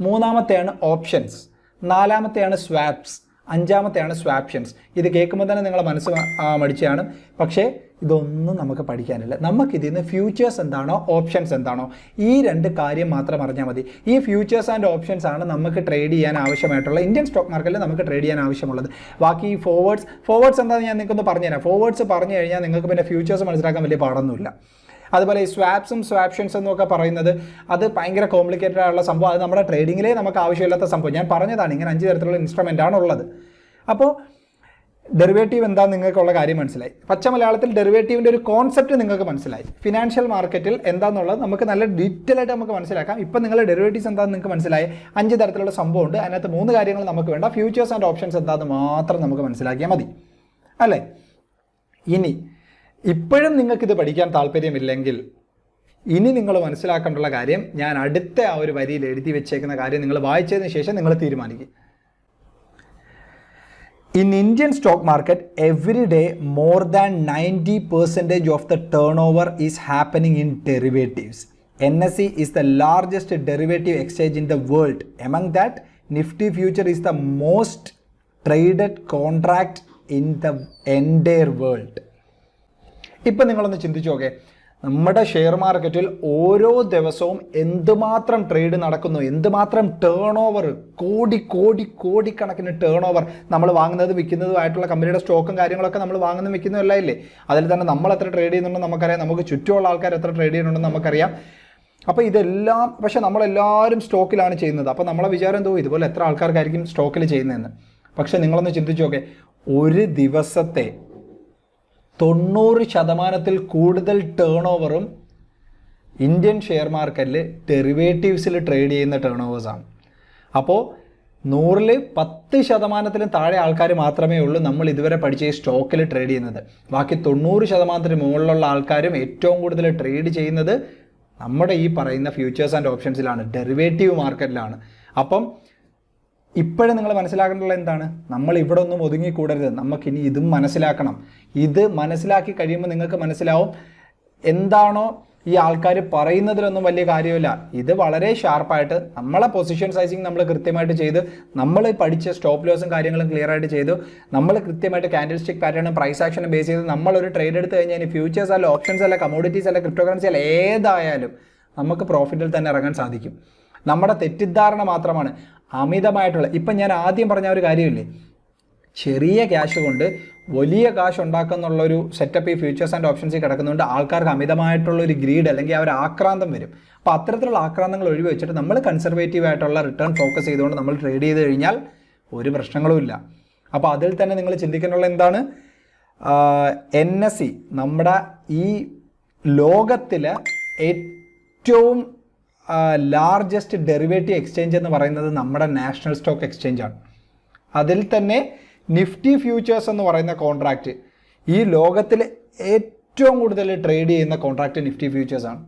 മൂന്നാമത്തെയാണ് ഓപ്ഷൻസ് നാലാമത്തെയാണ് സ്വാപ്സ് അഞ്ചാമത്തെയാണ് സ്വാപ്ഷൻസ് ഇത് കേൾക്കുമ്പോൾ തന്നെ നിങ്ങളെ മനസ്സ് മടിച്ചതാണ് പക്ഷേ ഇതൊന്നും നമുക്ക് പഠിക്കാനില്ല. നമുക്കിതിൽ നിന്ന് ഫ്യൂച്ചേഴ്സ് എന്താണോ ഓപ്ഷൻസ് എന്താണോ ഈ രണ്ട് കാര്യം മാത്രം അറിഞ്ഞാൽ മതി. ഈ ഫ്യൂച്ചേഴ്സ് ആൻഡ് ഓപ്ഷൻസ് ആണ് നമുക്ക് ട്രേഡ് ചെയ്യാൻ ആവശ്യമായിട്ടുള്ള ഇന്ത്യൻ സ്റ്റോക്ക് മാർക്കറ്റിൽ നമുക്ക് ട്രേഡ് ചെയ്യാൻ ആവശ്യമുള്ളത്. ബാക്കി ഈ ഫോർവേഡ്സ് ഫോർവേഡ്സ് എന്താണെന്ന് ഞാൻ നിങ്ങൾക്കൊന്ന് പറഞ്ഞുതരാം. ഫോർവേഡ്സ് പറഞ്ഞു കഴിഞ്ഞാൽ നിങ്ങൾക്ക് പിന്നെ ഫ്യൂച്ചേഴ്സ് മനസ്സിലാക്കാൻ വലിയ പാടൊന്നുമില്ല. അതുപോലെ ഈ സ്വാപ്സും സ്വാപ്ഷൻസ് എന്നൊക്കെ പറയുന്നത് അത് ഭയങ്കര കോംപ്ലിക്കേറ്റഡ് ആയുള്ള സംഭവം. അത് നമ്മുടെ ട്രേഡിങ്ങിലേ നമുക്ക് ആവശ്യമില്ലാത്ത സംഭവം. ഞാൻ പറഞ്ഞതാണ് ഇങ്ങനെ അഞ്ച് തരത്തിലുള്ള ഇൻസ്ട്രുമെന്റ് ആണുള്ളത്. അപ്പോൾ ഡെറിവേറ്റീവ് എന്താ നിങ്ങൾക്കുള്ള കാര്യം മനസ്സിലായി. പച്ച മലയാളത്തിൽ ഡെറിവേറ്റീവിന്റെ ഒരു കോൺസെപ്റ്റ് നിങ്ങൾക്ക് മനസ്സിലായി. ഫിനാൻഷ്യൽ മാർക്കറ്റിൽ എന്താണെന്നുള്ളത് നമുക്ക് നല്ല ഡീറ്റെയിൽ ആയിട്ട് നമുക്ക് മനസ്സിലാക്കാം. ഇപ്പം നിങ്ങൾ ഡെറിവേറ്റീവ്സ് എന്താണെന്ന് നിങ്ങൾക്ക് മനസ്സിലായി. അഞ്ച് തരത്തിലുള്ള സംഭവമുണ്ട്. അതിനകത്ത് മൂന്ന് കാര്യങ്ങൾ നമുക്ക് വേണ്ട. ഫ്യൂച്ചേഴ്സ് ആൻഡ് ഓപ്ഷൻസ് എന്താണെന്ന് മാത്രം നമുക്ക് മനസ്സിലാക്കിയാൽ മതി. അല്ലേ? ഇനി ഇപ്പോഴും നിങ്ങൾക്കിത് പഠിക്കാൻ താല്പര്യമില്ലെങ്കിൽ ഇനി നിങ്ങൾ മനസ്സിലാക്കേണ്ടുള്ള കാര്യം ഞാൻ അടുത്ത ആ ഒരു വരിയിൽ എഴുതി വെച്ചേക്കുന്ന കാര്യം നിങ്ങൾ വായിച്ചതിന് ശേഷം നിങ്ങൾ തീരുമാനിക്കും In Indian stock market, every day more than 90 percentage of the turnover is happening in derivatives. NSE is the largest derivative exchange in the world. Among that, Nifty future is the most traded contract in the entire world. ഇപ്പം നിങ്ങളൊന്ന് ചിന്തിച്ചു നോക്കേ നമ്മുടെ share മാർക്കറ്റിൽ ഓരോ ദിവസവും എന്തുമാത്രം trade നടക്കുന്നു എന്തുമാത്രം ടേൺ ഓവർ കോടി കോടി കോടിക്കണക്കിന് ടേൺ ഓവർ നമ്മൾ വാങ്ങുന്നത് വിൽക്കുന്നതുമായിട്ടുള്ള കമ്പനിയുടെ സ്റ്റോക്കും കാര്യങ്ങളൊക്കെ നമ്മൾ വാങ്ങുന്നതും വിൽക്കുന്നതും ഇല്ലേ? അതിൽ തന്നെ നമ്മൾ എത്ര ട്രേഡ് ചെയ്യുന്നുണ്ടെന്ന് നമുക്കറിയാം നമുക്ക് ചുറ്റുമുള്ള ആൾക്കാർ എത്ര ട്രേഡ് ചെയ്യുന്നുണ്ടെന്ന് നമുക്കറിയാം. അപ്പോൾ ഇതെല്ലാം പക്ഷെ നമ്മളെല്ലാവരും സ്റ്റോക്കിലാണ് ചെയ്യുന്നത്. അപ്പോൾ നമ്മളെ വിചാരം എന്തോ ഇതുപോലെ എത്ര ആൾക്കാർക്കായിരിക്കും സ്റ്റോക്കിൽ ചെയ്യുന്നതെന്ന്. പക്ഷേ നിങ്ങളൊന്ന് ചിന്തിച്ചു നോക്കേ ഒരു ദിവസത്തെ തൊണ്ണൂറ് ശതമാനത്തിൽ കൂടുതൽ ടേൺ ഓവറും ഇന്ത്യൻ ഷെയർ മാർക്കറ്റിൽ ഡെറിവേറ്റീവ്സിൽ ട്രേഡ് ചെയ്യുന്ന ടേൺ ഓവേഴ്സാണ് അപ്പോൾ നൂറിൽ പത്ത് ശതമാനത്തിലും താഴെ ആൾക്കാർ മാത്രമേ ഉള്ളൂ നമ്മൾ ഇതുവരെ പഠിച്ച ഈ സ്റ്റോക്കിൽ ട്രേഡ് ചെയ്യുന്നത്. ബാക്കി തൊണ്ണൂറ് ശതമാനത്തിന് മുകളിലുള്ള ആൾക്കാരും ഏറ്റവും കൂടുതൽ ട്രേഡ് ചെയ്യുന്നത് നമ്മുടെ ഈ പറയുന്ന ഫ്യൂച്ചേഴ്സ് ആൻഡ് ഓപ്ഷൻസിലാണ് ഡെറിവേറ്റീവ് മാർക്കറ്റിലാണ് അപ്പം ഇപ്പോഴും നിങ്ങൾ മനസ്സിലാക്കേണ്ടത് എന്താണ്? നമ്മൾ ഇവിടെ ഒന്നും ഒതുങ്ങിക്കൂടരുത്. നമുക്കിനി ഇതും മനസ്സിലാക്കണം. ഇത് മനസ്സിലാക്കി കഴിയുമ്പോൾ നിങ്ങൾക്ക് മനസ്സിലാവും എന്താണോ ഈ ആൾക്കാർ പറയുന്നതിലൊന്നും വലിയ കാര്യമില്ല. ഇത് വളരെ ഷാർപ്പായിട്ട് നമ്മളെ പൊസിഷൻ സൈസിങ് നമ്മൾ കൃത്യമായിട്ട് ചെയ്ത്. നമ്മൾ പഠിച്ച സ്റ്റോപ്പ് ലോസും കാര്യങ്ങളും ക്ലിയർ ആയിട്ട് ചെയ്തു. നമ്മൾ കൃത്യമായിട്ട് ക്യാൻഡിൽ സ്റ്റിക് പാറ്റേണും പ്രൈസ് ആക്ഷനും ബേസ് ചെയ്ത്. നമ്മളൊരു ട്രേഡ് എടുത്ത് കഴിഞ്ഞാൽ ഫ്യൂച്ചേഴ്സ് അല്ല ഓപ്ഷൻസ് അല്ല കമോഡിറ്റീസ് അല്ല ക്രിപ്റ്റോ കറൻസി അല്ല ഏതായാലും നമുക്ക് പ്രോഫിറ്റിൽ തന്നെ ഇറങ്ങാൻ സാധിക്കും. നമ്മുടെ തെറ്റിദ്ധാരണ മാത്രമാണ്. അമിതമായിട്ടുള്ള ഇപ്പം ഞാൻ ആദ്യം പറഞ്ഞ ഒരു കാര്യമില്ലേ? ചെറിയ ക്യാഷ് കൊണ്ട് വലിയ കാശ് ഉണ്ടാക്കുന്നുള്ളൊരു സെറ്റപ്പ് ഈ ഫ്യൂച്ചേഴ്സ് ആൻഡ് ഓപ്ഷൻസിൽ കിടക്കുന്നതുകൊണ്ട് ആൾക്കാർക്ക് അമിതമായിട്ടുള്ള ഒരു ഗ്രീഡ് അല്ലെങ്കിൽ ആ ഒരു ആക്രാന്തം വരും. അപ്പോൾ അത്തരത്തിലുള്ള ആക്രാന്തങ്ങൾ ഒഴിവ് വെച്ചിട്ട് നമ്മൾ കൺസർവേറ്റീവ് ആയിട്ടുള്ള റിട്ടേൺ ഫോക്കസ് ചെയ്തുകൊണ്ട് നമ്മൾ ട്രേഡ് ചെയ്ത് കഴിഞ്ഞാൽ ഒരു പ്രശ്നങ്ങളുമില്ല അപ്പോൾ അതിൽ തന്നെ നിങ്ങൾ ചിന്തിക്കാനുള്ള എന്താണ്? എൻ എസ് സി നമ്മുടെ ഈ ലോകത്തിലെ ഏറ്റവും ലാർജസ്റ്റ് ഡെറിവേറ്റീവ് എക്സ്ചേഞ്ച് എന്ന് പറയുന്നത് നമ്മുടെ നാഷണൽ സ്റ്റോക്ക് എക്സ്ചേഞ്ച് ആണ്. അതിൽ തന്നെ നിഫ്റ്റി ഫ്യൂച്ചേഴ്സ് എന്ന് പറയുന്ന കോൺട്രാക്റ്റ് ഈ ലോകത്തിലെ ഏറ്റവും കൂടുതൽ ട്രേഡ് ചെയ്യുന്ന കോൺട്രാക്റ്റ് നിഫ്റ്റി ഫ്യൂച്ചേഴ്സ് ആണ്.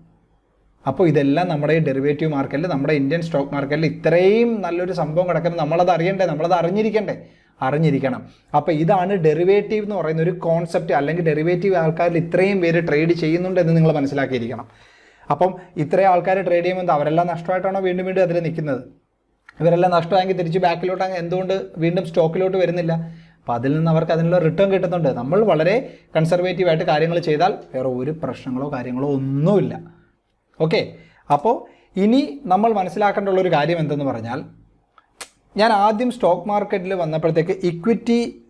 അപ്പോൾ ഇതെല്ലാം നമ്മുടെ ഈ ഡെറിവേറ്റീവ് മാർക്കറ്റിൽ നമ്മുടെ ഇന്ത്യൻ സ്റ്റോക്ക് മാർക്കറ്റിൽ ഇത്രയും നല്ലൊരു സംഭവം കിടക്കുന്നത് നമ്മളത് അറിയണ്ടേ? നമ്മളത് അറിഞ്ഞിരിക്കണ്ടേ? അറിഞ്ഞിരിക്കണം. അപ്പോൾ ഇതാണ് ഡെറിവേറ്റീവ് എന്ന് പറയുന്ന ഒരു കോൺസെപ്റ്റ് അല്ലെങ്കിൽ ഡെറിവേറ്റീവ് ആൾക്കാരിൽ ഇത്രയും പേര് ട്രേഡ് ചെയ്യുന്നുണ്ട് എന്ന് നിങ്ങൾ മനസ്സിലാക്കിയിരിക്കണം. അപ്പം ഇത്രയും ആൾക്കാർ ട്രേഡ് ചെയ്യുമ്പോൾ അവരെല്ലാം നഷ്ടമായിട്ടാണോ വീണ്ടും വീണ്ടും അതിൽ നിൽക്കുന്നത്? ഇവരെല്ലാം നഷ്ടമായെങ്കിൽ തിരിച്ച് ബാക്കിലോട്ട് എന്തുകൊണ്ട് വീണ്ടും സ്റ്റോക്കിലോട്ട് വരുന്നില്ല? അപ്പോൾ അതിൽ നിന്ന് അവർക്ക് അതിനുള്ള റിട്ടേൺ കിട്ടുന്നുണ്ട്. നമ്മൾ വളരെ കൺസർവേറ്റീവായിട്ട് കാര്യങ്ങൾ ചെയ്താൽ വേറെ ഒരു പ്രശ്നങ്ങളോ കാര്യങ്ങളോ ഒന്നുമില്ല. ഓക്കെ അപ്പോൾ ഇനി നമ്മൾ മനസ്സിലാക്കേണ്ടുള്ള ഒരു കാര്യം എന്തെന്ന് പറഞ്ഞാൽ ഞാൻ ആദ്യം സ്റ്റോക്ക് മാർക്കറ്റിൽ വന്നപ്പോഴത്തേക്ക് ഇക്വിറ്റി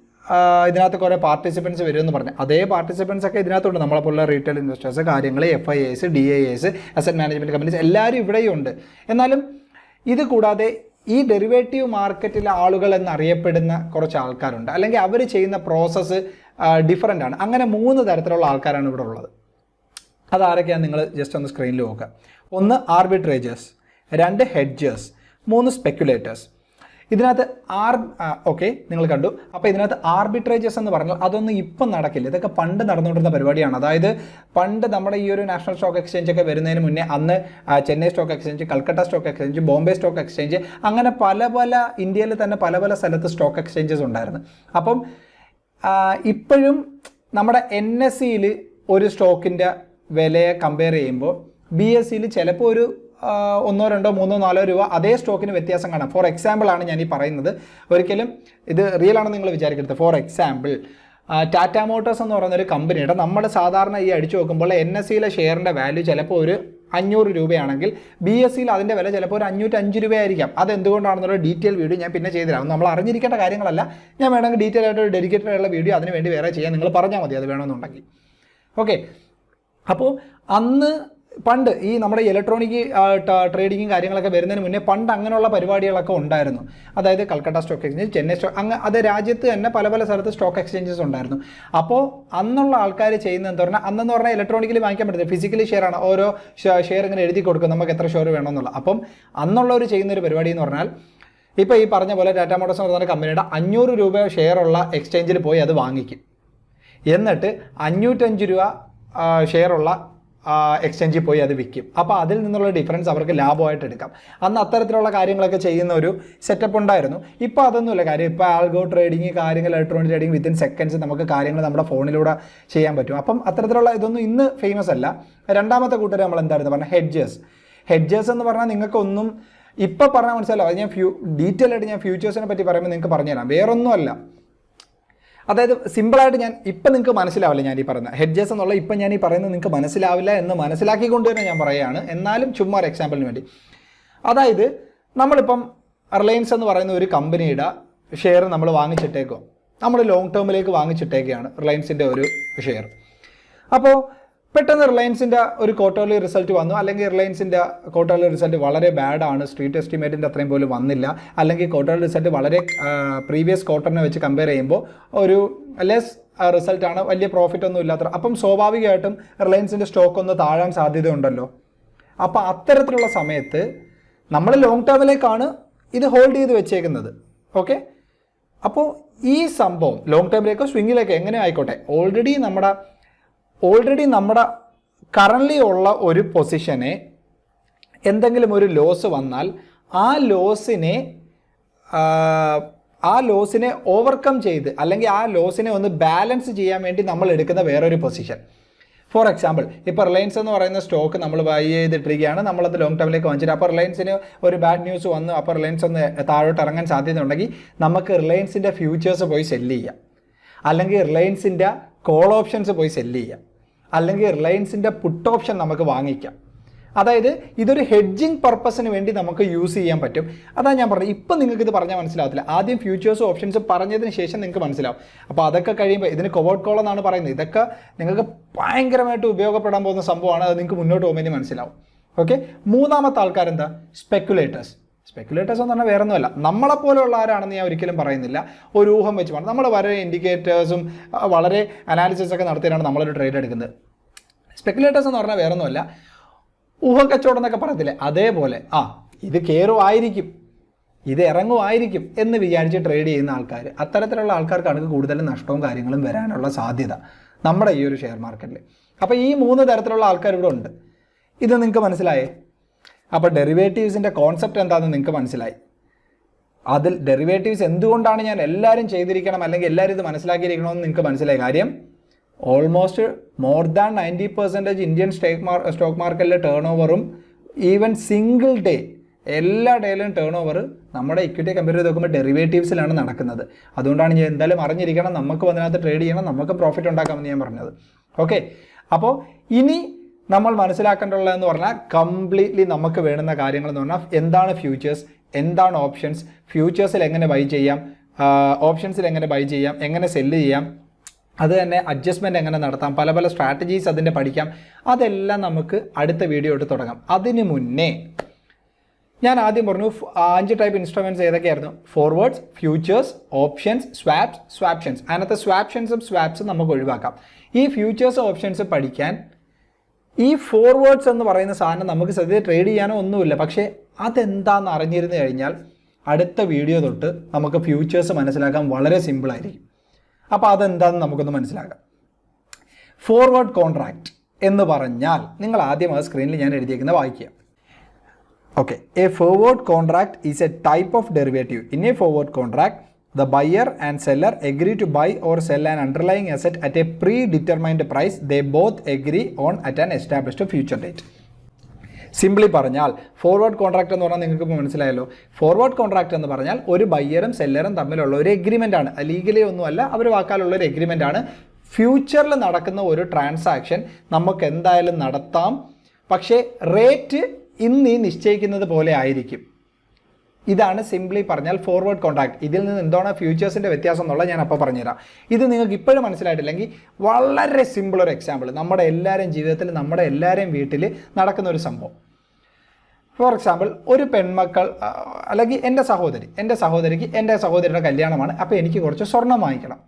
ഇതിനകത്ത് കുറേ പാർട്ടിസിപ്പൻസ് വരുമെന്ന് പറഞ്ഞു. അതേ പാർട്ടിസിപ്പൻസ് ഒക്കെ ഇതിനകത്തുണ്ട്. നമ്മളെപ്പോലുള്ള റീറ്റെയിൽ ഇൻവെസ്റ്റേഴ്സ് കാര്യങ്ങൾ F I S D I S asset management companies എല്ലാവരും ഇവിടെയും ഉണ്ട്. എന്നാലും ഇത് കൂടാതെ ഈ ഡെറിവേറ്റീവ് മാർക്കറ്റിലെ ആളുകൾ എന്നറിയപ്പെടുന്ന കുറച്ച് ആൾക്കാരുണ്ട്. അല്ലെങ്കിൽ അവർ ചെയ്യുന്ന പ്രോസസ്സ് ഡിഫറന്റ് ആണ്. അങ്ങനെ മൂന്ന് തരത്തിലുള്ള ആൾക്കാരാണ് ഇവിടെ ഉള്ളത്. അതാരൊക്കെയാണ് നിങ്ങൾ ജസ്റ്റ് ഒന്ന് സ്ക്രീനിൽ നോക്കുക. ഒന്ന് ആർബിട്രേജേഴ്സ് രണ്ട് ഹെഡ്ജേഴ്സ് മൂന്ന് സ്പെക്കുലേറ്റേഴ്സ് ഇതിനകത്ത് ആർ ഓക്കെ നിങ്ങൾ കണ്ടു. അപ്പോൾ ഇതിനകത്ത് ആർബിട്രേജസ് എന്ന് പറഞ്ഞാൽ അതൊന്നും ഇപ്പം നടക്കില്ല. ഇതൊക്കെ പണ്ട് നടന്നുകൊണ്ടിരുന്ന പരിപാടിയാണ്. അതായത് പണ്ട് നമ്മുടെ ഈ ഒരു നാഷണൽ സ്റ്റോക്ക് എക്സ്ചേഞ്ച് ഒക്കെ വരുന്നതിന് മുന്നേ അന്ന് Chennai stock exchange Calcutta stock exchange Bombay stock exchange അങ്ങനെ പല പല ഇന്ത്യയിൽ തന്നെ പല പല സ്ഥലത്ത് സ്റ്റോക്ക് എക്സ്ചേഞ്ചസ് ഉണ്ടായിരുന്നു. അപ്പം ഇപ്പോഴും നമ്മുടെ എൻ എസ് സിയിൽ ഒരു സ്റ്റോക്കിന്റെ വിലയെ കമ്പയർ ചെയ്യുമ്പോൾ ബി എസ് സിയിൽ ചിലപ്പോൾ ഒരു ഒന്നോ രണ്ടോ മൂന്നോ നാലോ രൂപ അതേ സ്റ്റോക്കിന് വ്യത്യാസം കാണാം. ഫോർ എക്സാമ്പിൾ ആണ് ഞാൻ ഈ പറയുന്നത്. ഒരിക്കലും ഇത് റിയൽ ആണെന്ന് നിങ്ങൾ വിചാരിക്കരുത്. ഫോർ എക്സാമ്പിൾ ടാറ്റ മോട്ടോഴ്സ് എന്ന് പറയുന്ന ഒരു കമ്പനിയുടെ നമ്മൾ സാധാരണ ഈ അടിച്ചു നോക്കുമ്പോൾ എൻ എസ് സിയിലെ ഷെയറിന്റെ വാല്യൂ ചിലപ്പോൾ ഒരു അഞ്ഞൂറ് രൂപയാണെങ്കിൽ ബി എസ് സിയിൽ അതിന്റെ വില ചിലപ്പോൾ ഒരു അഞ്ഞൂറ്റഞ്ച് രൂപയായിരിക്കാം. അത് എന്തുകൊണ്ടാണെന്നുള്ള ഡീറ്റെയിൽ വീഡിയോ ഞാൻ പിന്നെ ചെയ്തിരാം നമ്മൾ അറിഞ്ഞിരിക്കേണ്ട കാര്യങ്ങളല്ല. ഞാൻ വേണമെങ്കിൽ ഡീറ്റെയിൽ ആയിട്ട് ഒരു ഡെഡിക്കേറ്റഡ് ആയിട്ടുള്ള വീഡിയോ അതിന് വേണ്ടി വേറെ ചെയ്യാൻ നിങ്ങൾ പറഞ്ഞാൽ മതി. അത് വേണമെന്നുണ്ടെങ്കിൽ. ഓക്കെ അപ്പോൾ അന്ന് പണ്ട് ഈ നമ്മുടെ ഇലക്ട്രോണിക് ട്രേഡിങ്ങും കാര്യങ്ങളൊക്കെ വരുന്നതിന് മുന്നേ പണ്ട് അങ്ങനെയുള്ള പരിപാടികളൊക്കെ ഉണ്ടായിരുന്നു. അതായത് Calcutta stock exchange Chennai stock അങ്ങ് അത് രാജ്യത്ത് തന്നെ പല പല സ്ഥലത്ത് സ്റ്റോക്ക് എക്സ്ചേഞ്ചസ് ഉണ്ടായിരുന്നു. അപ്പോൾ അന്നുള്ള ആൾക്കാർ ചെയ്യുന്നത് എന്ന് പറഞ്ഞാൽ അന്നെന്ന് പറഞ്ഞാൽ ഇലക്ട്രോണിക്കലി വാങ്ങിക്കാൻ പറ്റില്ല ഫിസിക്കലി ഷെയർ ആണ്. ഓരോ ഷെയർ ഇങ്ങനെ എഴുതി കൊടുക്കും. നമുക്ക് എത്ര ഷെയർ വേണമെന്നുള്ള. അപ്പം അന്നുള്ളവർ ചെയ്യുന്ന ഒരു പരിപാടി എന്ന് പറഞ്ഞാൽ ഇപ്പോൾ ഈ പറഞ്ഞ പോലെ ടാറ്റ മോട്ടോഴ്സ് എന്ന് പറഞ്ഞ കമ്പനിയുടെ അഞ്ഞൂറ് രൂപ ഷെയർ ഉള്ള എക്സ്ചേഞ്ചിൽ പോയി അത് വാങ്ങിക്കും. എന്നിട്ട് അഞ്ഞൂറ്റഞ്ച് രൂപ ഷെയർ ഉള്ള എക്സ്ചേഞ്ചിൽ പോയി അത് വിൽക്കും. അപ്പോൾ അതിൽ നിന്നുള്ള ഡിഫറൻസ് അവർക്ക് ലാഭമായിട്ട് എടുക്കാം. അന്ന് അത്തരത്തിലുള്ള കാര്യങ്ങളൊക്കെ ചെയ്യുന്ന ഒരു സെറ്റപ്പ് ഉണ്ടായിരുന്നു. ഇപ്പോൾ അതൊന്നുമില്ല. കാര്യം ഇപ്പോൾ ആൽഗോ ട്രേഡിങ് കാര്യങ്ങൾ ഇലക്ട്രോണിക് ട്രേഡിംഗ് വിത്തിൻ സെക്കൻഡ്സ് നമുക്ക് കാര്യങ്ങൾ നമ്മുടെ ഫോണിലൂടെ ചെയ്യാൻ പറ്റും. അപ്പം അത്തരത്തിലുള്ള ഇതൊന്നും ഇന്ന് ഫേമസ് അല്ല. രണ്ടാമത്തെ കൂട്ടർ നമ്മൾ എന്തായിരുന്നു? പറഞ്ഞാൽ ഹെഡ്ജേഴ്സ് ഹെഡ്ജേഴ്സ് എന്ന് പറഞ്ഞാൽ നിങ്ങൾക്കൊന്നും ഇപ്പോൾ പറഞ്ഞാൽ മനസ്സിലാവും അത് ഞാൻ ഫ്യൂ ഡീറ്റെയിൽ ആയിട്ട് ഞാൻ ഫ്യൂച്ചേഴ്സിനെ പറ്റി പറയുമ്പോൾ നിങ്ങൾക്ക് പറഞ്ഞുതരാം. വേറൊന്നുമല്ല അതായത് സിമ്പിളായിട്ട് ഞാൻ ഇപ്പം നിങ്ങൾക്ക് മനസ്സിലാവില്ല ഞാൻ ഈ പറയുന്നത്. ഹെഡ്ജസ് എന്നുള്ള ഇപ്പം ഞാൻ ഈ പറയുന്നത് നിങ്ങൾക്ക് മനസ്സിലാവില്ല എന്ന് മനസ്സിലാക്കിക്കൊണ്ട് തന്നെ ഞാൻ പറയുകയാണ്. എന്നാലും ചുമ്മാ ഒരു എക്സാമ്പിളിന് വേണ്ടി. അതായത് നമ്മളിപ്പം റിലയൻസ് എന്ന് പറയുന്ന ഒരു കമ്പനിയുടെ ഷെയർ നമ്മൾ വാങ്ങിച്ചിട്ടേക്കോ. നമ്മൾ ലോങ് ടേമിലേക്ക് വാങ്ങിച്ചിട്ടേക്കാണ് റിലയൻസിന്റെ ഒരു ഷെയർ അപ്പോൾ പെട്ടെന്ന് റിലയൻസിന്റെ ഒരു ക്വാർട്ടർലി റിസൾട്ട് വന്നു. അല്ലെങ്കിൽ റിലയൻസിന്റെ ക്വാർട്ടർലി റിസൾട്ട് വളരെ ബാഡാണ് സ്ട്രീറ്റ് എസ്റ്റിമേറ്റിന്റെ അത്രയും പോലും വന്നില്ല. അല്ലെങ്കിൽ ക്വാർട്ടർലി റിസൾട്ട് വളരെ പ്രീവിയസ് ക്വാർട്ടറിനെ വെച്ച് കമ്പയർ ചെയ്യുമ്പോൾ ഒരു ലെസ് റിസൾട്ടാണ് വലിയ പ്രോഫിറ്റ് ഒന്നും ഇല്ലാത്ത അപ്പം സ്വാഭാവികമായിട്ടും റിലയൻസിന്റെ സ്റ്റോക്ക് ഒന്ന് താഴാൻ സാധ്യതയുണ്ടല്ലോ. അപ്പോൾ അത്തരത്തിലുള്ള സമയത്ത് നമ്മൾ ലോങ് ടേമിലേക്കാണ് ഇത് ഹോൾഡ് ചെയ്ത് വെച്ചേക്കുന്നത്. ഓക്കെ അപ്പോൾ ഈ സംഭവം ലോങ് ടേമിലേക്കോ സ്വിങ്ങിലേക്കോ എങ്ങനെ ആയിക്കോട്ടെ? ഓൾറെഡി നമ്മുടെ ഓൾറെഡി നമ്മുടെ കറന്റ്ലി ഉള്ള ഒരു പൊസിഷനെ എന്തെങ്കിലും ഒരു ലോസ് വന്നാൽ ആ ലോസിനെ ആ ലോസിനെ ഓവർകം ചെയ്ത് അല്ലെങ്കിൽ ആ ലോസിനെ ഒന്ന് ബാലൻസ് ചെയ്യാൻ വേണ്ടി നമ്മൾ എടുക്കുന്ന വേറൊരു പൊസിഷൻ ഫോർ എക്സാമ്പിൾ ഇപ്പോൾ റിലയൻസ് എന്ന് പറയുന്ന സ്റ്റോക്ക് നമ്മൾ ബൈ ചെയ്തിട്ടിരിക്കുകയാണ്. നമ്മളത് ലോങ് ടേമിലേക്ക് വാങ്ങിച്ചിട്ട്. അപ്പോൾ റിലയൻസിന് ഒരു ബാഡ് ന്യൂസ് വന്നു. അപ്പോൾ റിലയൻസ് ഒന്ന് താഴോട്ട് ഇറങ്ങാൻ സാധ്യതയുണ്ടെങ്കിൽ നമുക്ക് റിലയൻസിന്റെ ഫ്യൂച്ചേഴ്സ് പോയി സെല്ല് ചെയ്യാം. അല്ലെങ്കിൽ റിലയൻസിന്റെ കോൾ ഓപ്ഷൻസ് പോയി സെല്ല് ചെയ്യാം. അല്ലെങ്കിൽ റിലയൻസിന്റെ പുട്ട് ഓപ്ഷൻ നമുക്ക് വാങ്ങിക്കാം. അതായത് ഇതൊരു ഹെഡ്ജിങ് പർപ്പസിന് വേണ്ടി നമുക്ക് യൂസ് ചെയ്യാൻ പറ്റും. അതാണ് ഞാൻ പറഞ്ഞത്. ഇപ്പം നിങ്ങൾക്ക് ഇത് പറഞ്ഞാൽ മനസ്സിലാവത്തില്ല. ആദ്യം ഫ്യൂച്ചേഴ്സ് ഓപ്ഷൻസ് പറഞ്ഞതിന് ശേഷം നിങ്ങൾക്ക് മനസ്സിലാവും. അപ്പോൾ അതൊക്കെ കഴിയുമ്പോൾ ഇതിന് കൊവേർട്ട് കോൾ എന്നാണ് പറയുന്നത്. ഇതൊക്കെ നിങ്ങൾക്ക് ഭയങ്കരമായിട്ട് ഉപയോഗപ്പെടാൻ പോകുന്ന സംഭവമാണ്. അത് നിങ്ങൾക്ക് മുന്നോട്ട് പോകുമ്പോൾ മനസ്സിലാവും. ഓക്കെ മൂന്നാമത്തെ ആൾക്കാരെന്താ? സ്പെക്കുലേറ്റേഴ്സ് സ്പെക്കുലേറ്റേഴ്സ് എന്ന് പറഞ്ഞാൽ വേറെ ഒന്നുമല്ല നമ്മളെപ്പോലെയുള്ള ആരാണെന്ന് ഞാൻ ഒരിക്കലും പറയുന്നില്ല. ഒരു ഊഹം വെച്ച് വേണം നമ്മൾ വളരെ ഇൻഡിക്കേറ്റേഴ്സും വളരെ അനാലിസിസ് ഒക്കെ നടത്തിയാണ് നമ്മളൊരു ട്രേഡ് എടുക്കുന്നത്. സ്പെക്കുലേറ്റേഴ്സ് എന്ന് പറഞ്ഞാൽ വേറെ ഒന്നുമല്ല ഊഹക്കച്ചവടം എന്നൊക്കെ പറയത്തില്ലേ? അതേപോലെ ആ ഇത് കയറുമായിരിക്കും ഇത് ഇറങ്ങുമായിരിക്കും എന്ന് വിചാരിച്ച് ട്രേഡ് ചെയ്യുന്ന ആൾക്കാർ അത്തരത്തിലുള്ള ആൾക്കാർക്കാണ് കൂടുതലും നഷ്ടവും കാര്യങ്ങളും വരാനുള്ള സാധ്യത നമ്മുടെ ഈ ഒരു ഷെയർ മാർക്കറ്റിൽ അപ്പോൾ ഈ മൂന്ന് തരത്തിലുള്ള ആൾക്കാർ ഇവിടെ ഉണ്ട്. ഇത് നിങ്ങൾക്ക് മനസ്സിലായേ? അപ്പോൾ ഡെറിവേറ്റീവ്സിന്റെ കോൺസെപ്റ്റ് എന്താണെന്ന് നിങ്ങൾക്ക് മനസ്സിലായി. അതിൽ ഡെറിവേറ്റീവ്സ് എന്തുകൊണ്ടാണ് ഞാൻ എല്ലാവരും ചെയ്തിരിക്കണം അല്ലെങ്കിൽ എല്ലാവരും ഇത് മനസ്സിലാക്കിയിരിക്കണമെന്ന് നിങ്ങൾക്ക് മനസ്സിലായ. കാര്യം almost more than ninety percentage Indian stake Mar stock മാർക്കറ്റിലെ ടേൺ ഓവറും ഈവൻ സിംഗിൾ ഡേ എല്ലാ ഡേയിലും ടേൺ ഓവർ നമ്മുടെ ഇക്വിറ്റി കമ്പയർ ചെയ്ത് നോക്കുമ്പോൾ ഡെറിവേറ്റീവ്സിലാണ് നടക്കുന്നത്. അതുകൊണ്ടാണ് ഞാൻ എന്തായാലും അറിഞ്ഞിരിക്കണം നമുക്ക് അതിനകത്ത് ട്രേഡ് ചെയ്യണം നമുക്ക് പ്രോഫിറ്റ് ഉണ്ടാക്കാമെന്ന് ഞാൻ പറഞ്ഞത്. ഓക്കെ അപ്പോൾ ഇനി നമ്മൾ മനസ്സിലാക്കേണ്ടതെന്ന് പറഞ്ഞാൽ കംപ്ലീറ്റ്ലി നമുക്ക് വേണ്ടുന്ന കാര്യങ്ങൾ എന്ന് പറഞ്ഞാൽ എന്താണ് ഫ്യൂച്ചേഴ്സ് എന്താണ് ഓപ്ഷൻസ് ഫ്യൂച്ചേഴ്സിൽ എങ്ങനെ ബൈ ചെയ്യാം ഓപ്ഷൻസിൽ എങ്ങനെ ബൈ ചെയ്യാം എങ്ങനെ സെല്ല് ചെയ്യാം അത് തന്നെ അഡ്ജസ്റ്റ്മെന്റ് എങ്ങനെ നടത്താം പല പല സ്ട്രാറ്റജീസ് അതിന്റെ പഠിക്കാം അതെല്ലാം നമുക്ക് അടുത്ത വീഡിയോ ഇട്ട് തുടങ്ങാം. അതിന് മുന്നേ ഞാൻ ആദ്യം പറഞ്ഞു അഞ്ച് type instruments ഏതൊക്കെയായിരുന്നു? Forwards futures options swaps swaptions അതിനകത്ത് സ്വാപ്ഷൻസും സ്വാപ്സും നമുക്ക് ഒഴിവാക്കാം. ഈ ഫ്യൂച്ചേഴ്സ് ഓപ്ഷൻസ് പഠിക്കാൻ ഈ ഫോർവേഡ്സ് എന്ന് പറയുന്ന സാധനം നമുക്ക് സത്യത്തിൽ ട്രേഡ് ചെയ്യാനോ ഒന്നുമില്ല. പക്ഷേ അതെന്താണെന്ന് അറിഞ്ഞിരുന്നു കഴിഞ്ഞാൽ അടുത്ത വീഡിയോ തൊട്ട് നമുക്ക് ഫ്യൂച്ചേഴ്സ് മനസ്സിലാക്കാൻ വളരെ സിമ്പിളായിരിക്കും അപ്പോൾ അതെന്താണെന്ന് നമുക്കൊന്ന് മനസ്സിലാക്കാം. ഫോർവേഡ് കോൺട്രാക്റ്റ് എന്ന് പറഞ്ഞാൽ നിങ്ങൾ ആദ്യം ആ സ്ക്രീനിൽ ഞാൻ എഴുതിയേക്കുന്ന വായിക്കുക. Okay a forward contract is a type of derivative in a forward contract, the buyer and seller agree to buy or sell an underlying asset at a predetermined price. They both agree on at an established future date. Simply പറഞ്ഞാൽ forward contract എന്ന് പറഞ്ഞാൽ നിങ്ങൾക്ക് ഇപ്പോൾ മനസ്സിലായല്ലോ forward contract എന്ന് പറഞ്ഞാൽ ഒരു ബയ്യറും സെല്ലറും തമ്മിലുള്ള ഒരു എഗ്രിമെന്റ് ആണ് ലീഗലി ഒന്നുമല്ല അവർ വാക്കാലുള്ള ഒരു എഗ്രിമെന്റ് ആണ് ഫ്യൂച്ചറിൽ നടക്കുന്ന ഒരു ട്രാൻസാക്ഷൻ നമുക്ക് എന്തായാലും നടത്താം പക്ഷേ റേറ്റ് ഇന്ന് നിശ്ചയിക്കുന്നത് പോലെ ആയിരിക്കും ഇതാണ് സിംപ്ലി പറഞ്ഞാൽ ഫോർവേഡ് കോൺട്രാക്ട് ഇതിൽ നിന്ന് എന്താണ് ഫ്യൂച്ചേഴ്സിന്റെ വ്യത്യാസം എന്നുള്ളത് ഞാൻ അപ്പോൾ പറഞ്ഞുതരാം. ഇത് നിങ്ങൾക്ക് ഇപ്പോഴും മനസ്സിലായിട്ടില്ലെങ്കിൽ വളരെ സിമ്പിൾ ഒരു എക്സാമ്പിൾ നമ്മുടെ എല്ലാവരെയും ജീവിതത്തിൽ നമ്മുടെ എല്ലാവരെയും വീട്ടിൽ നടക്കുന്ന ഒരു സംഭവം. ഫോർ എക്സാമ്പിൾ ഒരു പെൺമക്കൾ അല്ലെങ്കിൽ എന്റെ സഹോദരി എന്റെ സഹോദരിക്ക് എന്റെ സഹോദരിയുടെ കല്യാണമാണ്. അപ്പോൾ എനിക്ക് കുറച്ച് സ്വർണം വാങ്ങിക്കണം.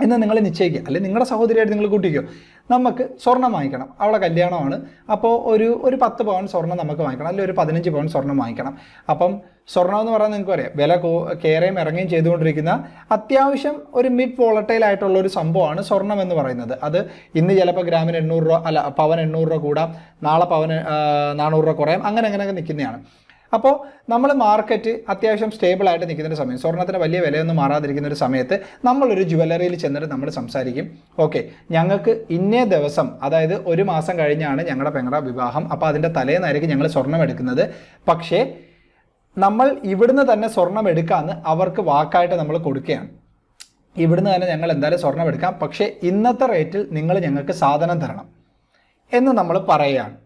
എന്ന് നിങ്ങൾ നിശ്ചയിക്കുക. അല്ലെങ്കിൽ നിങ്ങളുടെ സഹോദരിയായിട്ട് നിങ്ങൾ കൂട്ടിക്കോ. നമുക്ക് സ്വർണം വാങ്ങിക്കണം. അവളെ കല്യാണമാണ്. അപ്പോൾ ഒരു ഒരു പത്ത് പവൻ സ്വർണം നമുക്ക് വാങ്ങിക്കണം. അല്ലെങ്കിൽ ഒരു പതിനഞ്ച് പവൻ സ്വർണം വാങ്ങിക്കണം. അപ്പം സ്വർണം എന്ന് പറഞ്ഞാൽ നിങ്ങൾക്ക് അറിയാം. വില കോ കയറുകയും ഇറങ്ങുകയും ചെയ്തുകൊണ്ടിരിക്കുന്ന അത്യാവശ്യം ഒരു മിഡ് വോളട്ടൈൽ ആയിട്ടുള്ള ഒരു സംഭവമാണ് സ്വർണം എന്ന് പറയുന്നത്. അത് ഇന്ന് ചിലപ്പോൾ ഗ്രാമിന് എണ്ണൂറ് രൂപ അല്ല പവൻ എണ്ണൂറ് രൂപ കൂടാം. നാളെ പവന് നാനൂറ് രൂപ കുറയാം. അങ്ങനെ അങ്ങനെയൊക്കെ നിൽക്കുന്നതാണ്. അപ്പോൾ നമ്മൾ മാർക്കറ്റ് അത്യാവശ്യം സ്റ്റേബിളായിട്ട് നിൽക്കുന്ന ഒരു സമയം. സ്വർണത്തിന് വലിയ വിലയൊന്നും മാറാതിരിക്കുന്ന ഒരു സമയത്ത് നമ്മളൊരു ജുവലറിയിൽ ചെന്നിട്ട് നമ്മൾ സംസാരിക്കും. ഓക്കെ ഞങ്ങൾക്ക് ഇന്നേ ദിവസം അതായത് ഒരു മാസം കഴിഞ്ഞാണ് ഞങ്ങളുടെ പെങ്ങളുടെ വിവാഹം. അപ്പോൾ അതിന്റെ തലേന്നായിരിക്കും ഞങ്ങൾ സ്വർണം എടുക്കുന്നത്. പക്ഷേ നമ്മൾ ഇവിടുന്ന് തന്നെ സ്വർണം എടുക്കാമെന്ന് അവർക്ക് വാക്കായിട്ട് നമ്മൾ കൊടുക്കുകയാണ്. ഇവിടുന്ന് തന്നെ ഞങ്ങൾ എന്തായാലും സ്വർണം എടുക്കാം. പക്ഷേ ഇന്നത്തെ റേറ്റിൽ നിങ്ങൾ ഞങ്ങൾക്ക് സാധനം തരണം എന്ന് നമ്മൾ പറയുകയാണ്.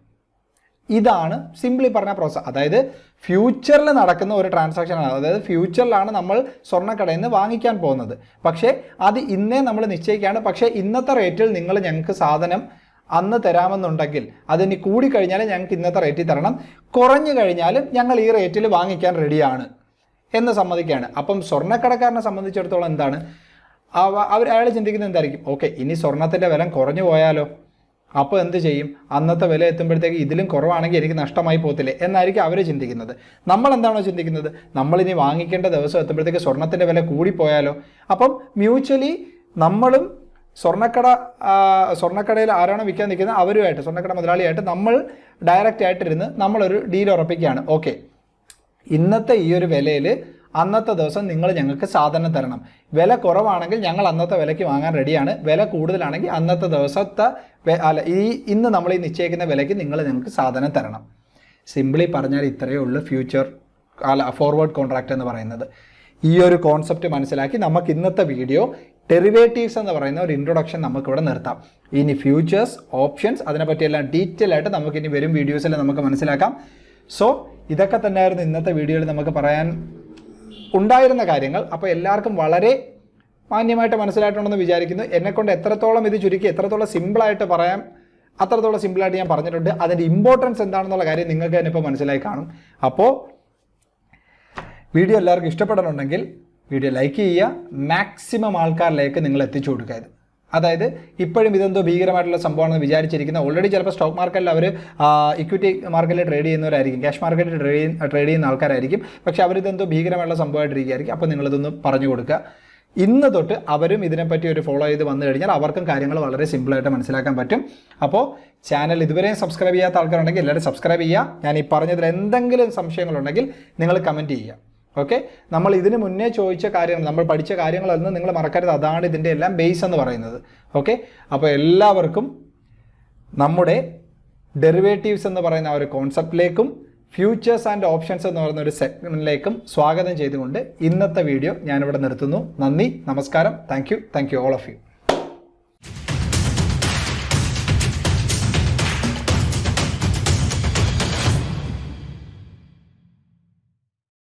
ഇതാണ് സിംപ്ലി പറഞ്ഞ പ്രോസസ് അതായത് ഫ്യൂച്ചറിൽ നടക്കുന്ന ഒരു ട്രാൻസാക്ഷനാണ് അതായത് ഫ്യൂച്ചറിലാണ് നമ്മൾ സ്വർണക്കടയിൽ നിന്ന് വാങ്ങിക്കാൻ പോകുന്നത്. പക്ഷേ അത് ഇന്നേ നമ്മൾ നിശ്ചയിക്കുകയാണ് പക്ഷേ ഇന്നത്തെ റേറ്റിൽ നിങ്ങൾ ഞങ്ങൾക്ക് സാധനം അന്ന് തരാമെന്നുണ്ടെങ്കിൽ അതിനി കൂടിക്കഴിഞ്ഞാൽ ഞങ്ങൾക്ക് ഇന്നത്തെ റേറ്റിൽ തരണം. കുറഞ്ഞു കഴിഞ്ഞാലും ഞങ്ങൾ ഈ റേറ്റിൽ വാങ്ങിക്കാൻ റെഡിയാണ് എന്ന് സമ്മതിക്കുകയാണ്. അപ്പം സ്വർണക്കടക്കാരനെ സംബന്ധിച്ചിടത്തോളം എന്താണ്? അവർ അയാൾ ചിന്തിക്കുന്നത് എന്തായിരിക്കും? ഓക്കെ ഇനി സ്വർണത്തിന്റെ വില കുറഞ്ഞു പോയാലോ? അപ്പോൾ എന്ത് ചെയ്യും? അന്നത്തെ വില എത്തുമ്പോഴത്തേക്ക് ഇതിലും കുറവാണെങ്കിൽ എനിക്ക് നഷ്ടമായി പോകത്തില്ലേ? എന്നായിരിക്കും അവർ ചിന്തിക്കുന്നത്. നമ്മൾ എന്താണോ ചിന്തിക്കുന്നത്? നമ്മളിനി വാങ്ങിക്കേണ്ട ദിവസം എത്തുമ്പോഴത്തേക്ക് സ്വർണത്തിന്റെ വില കൂടിപ്പോയാലോ? അപ്പം മ്യൂച്വലി നമ്മളും സ്വർണക്കട സ്വർണക്കടയിൽ ആരാണോ വിൽക്കാൻ നിൽക്കുന്നത് അവരുമായിട്ട് സ്വർണക്കട മുതലാളിയായിട്ട് നമ്മൾ ഡയറക്റ്റ് ആയിട്ടിരുന്ന് നമ്മളൊരു ഡീൽ ഉറപ്പിക്കുകയാണ്. ഓക്കെ ഇന്നത്തെ ഈ ഒരു വിലയിൽ അന്നത്തെ ദിവസം നിങ്ങൾ ഞങ്ങൾക്ക് സാധനം തരണം. വില കുറവാണെങ്കിൽ ഞങ്ങൾ അന്നത്തെ വിലയ്ക്ക് വാങ്ങാൻ റെഡിയാണ്. വില കൂടുതലാണെങ്കിൽ അന്നത്തെ ദിവസത്തെ അല്ല ഈ ഇന്ന് നമ്മൾ ഈ നിശ്ചയിക്കുന്ന വിലയ്ക്ക് നിങ്ങൾ ഞങ്ങൾക്ക് സാധനം തരണം. സിംപിളി പറഞ്ഞാൽ ഇത്രയേ ഉള്ളൂ ഫ്യൂച്ചർ അല്ല ഫോർവേഡ് കോൺട്രാക്റ്റ് എന്ന് പറയുന്നത്. ഈ ഒരു കോൺസെപ്റ്റ് മനസ്സിലാക്കി നമുക്ക് ഇന്നത്തെ വീഡിയോ ഡെറിവേറ്റീവ്സ് എന്ന് പറയുന്ന ഒരു ഇൻട്രൊഡക്ഷൻ നമുക്കിവിടെ നിർത്താം. ഇനി ഫ്യൂച്ചേഴ്സ് ഓപ്ഷൻസ് അതിനെപ്പറ്റിയെല്ലാം ഡീറ്റെയിൽ ആയിട്ട് നമുക്ക് ഇനി വരും വീഡിയോസിൽ നമുക്ക് മനസ്സിലാക്കാം. സോ ഇതൊക്കെ തന്നെയായിരുന്നു ഇന്നത്തെ വീഡിയോയിൽ നമുക്ക് പറയാൻ ഉണ്ടായിരുന്ന കാര്യങ്ങൾ അപ്പോൾ എല്ലാവർക്കും വളരെ മാന്യമായിട്ട് മനസ്സിലായിട്ടുണ്ടെന്ന് വിചാരിക്കുന്നു. എന്നെക്കൊണ്ട് എത്രത്തോളം ഇത് ചുരുക്കി എത്രത്തോളം സിമ്പിളായിട്ട് പറയാം അത്രത്തോളം സിമ്പിളായിട്ട് ഞാൻ പറഞ്ഞിട്ടുണ്ട്. അതിന്റെ ഇമ്പോർട്ടൻസ് എന്താണെന്നുള്ള കാര്യം നിങ്ങൾക്ക് തന്നെ ഇപ്പോൾ മനസ്സിലായി കാണും. അപ്പോൾ വീഡിയോ എല്ലാവർക്കും ഇഷ്ടപ്പെടണമെങ്കിൽ വീഡിയോ ലൈക്ക് ചെയ്യുക. മാക്സിമം ആൾക്കാരിലേക്ക് നിങ്ങൾ എത്തിച്ചു കൊടുക്കുക അതായത് ഇപ്പോഴും ഇതെന്തോ ഭീകരമായിട്ടുള്ള സംഭവമാണെന്ന് വിചാരിച്ചിരിക്കുന്ന ഓൾറെഡി ചിലപ്പോൾ സ്റ്റോക്ക് മാർക്കറ്റിൽ അവർ ഇക്വിറ്റി മാർക്കറ്റിൽ ട്രേഡ് ചെയ്യുന്നവരായിരിക്കും. ക്യാഷ് മാർക്കറ്റിൽ ട്രേഡ് ചെയ്യുന്ന ട്രേഡ് ചെയ്യുന്ന ആൾക്കാരായിരിക്കും. പക്ഷേ അവരിതെന്തോ ഭീകരമായിട്ടുള്ള സംഭവമായിട്ടിരിക്കുകയായിരിക്കും. അപ്പോൾ നിങ്ങളിതൊന്ന് പറഞ്ഞു കൊടുക്കുക. ഇന്ന് തൊട്ട് അവരും ഇതിനെപ്പറ്റി ഒരു ഫോളോ ചെയ്ത് വന്നു കഴിഞ്ഞാൽ അവർക്കും കാര്യങ്ങൾ വളരെ സിമ്പിളായിട്ട് മനസ്സിലാക്കാൻ പറ്റും. അപ്പോൾ ചാനൽ ഇതുവരെയും സബ്സ്ക്രൈബ് ചെയ്യാത്ത ആൾക്കാരുണ്ടെങ്കിൽ എല്ലാവരും സബ്സ്ക്രൈബ് ചെയ്യുക. ഞാൻ ഈ പറഞ്ഞതിൽ എന്തെങ്കിലും സംശയങ്ങളുണ്ടെങ്കിൽ നിങ്ങൾ കമന്റ് ചെയ്യുക. ഓക്കെ നമ്മൾ ഇതിന് മുന്നേ ചോദിച്ച കാര്യങ്ങൾ നമ്മൾ പഠിച്ച കാര്യങ്ങളൊന്നും നിങ്ങൾ മറക്കരുത്. അതാണ് ഇതിന്റെ എല്ലാം ബേസ് എന്ന് പറയുന്നത്. ഓക്കെ അപ്പോൾ എല്ലാവർക്കും നമ്മുടെ ഡെറിവേറ്റീവ്സ് എന്ന് പറയുന്ന ആ ഒരു കോൺസെപ്റ്റിലേക്കും ഫ്യൂച്ചേഴ്സ് ആൻഡ് ഓപ്ഷൻസ് എന്ന് പറയുന്ന ഒരു സെഗ്മെന്റിലേക്കും സ്വാഗതം ചെയ്തുകൊണ്ട് ഇന്നത്തെ വീഡിയോ ഞാനിവിടെ നിർത്തുന്നു. നന്ദി നമസ്കാരം. Thank you thank you all of you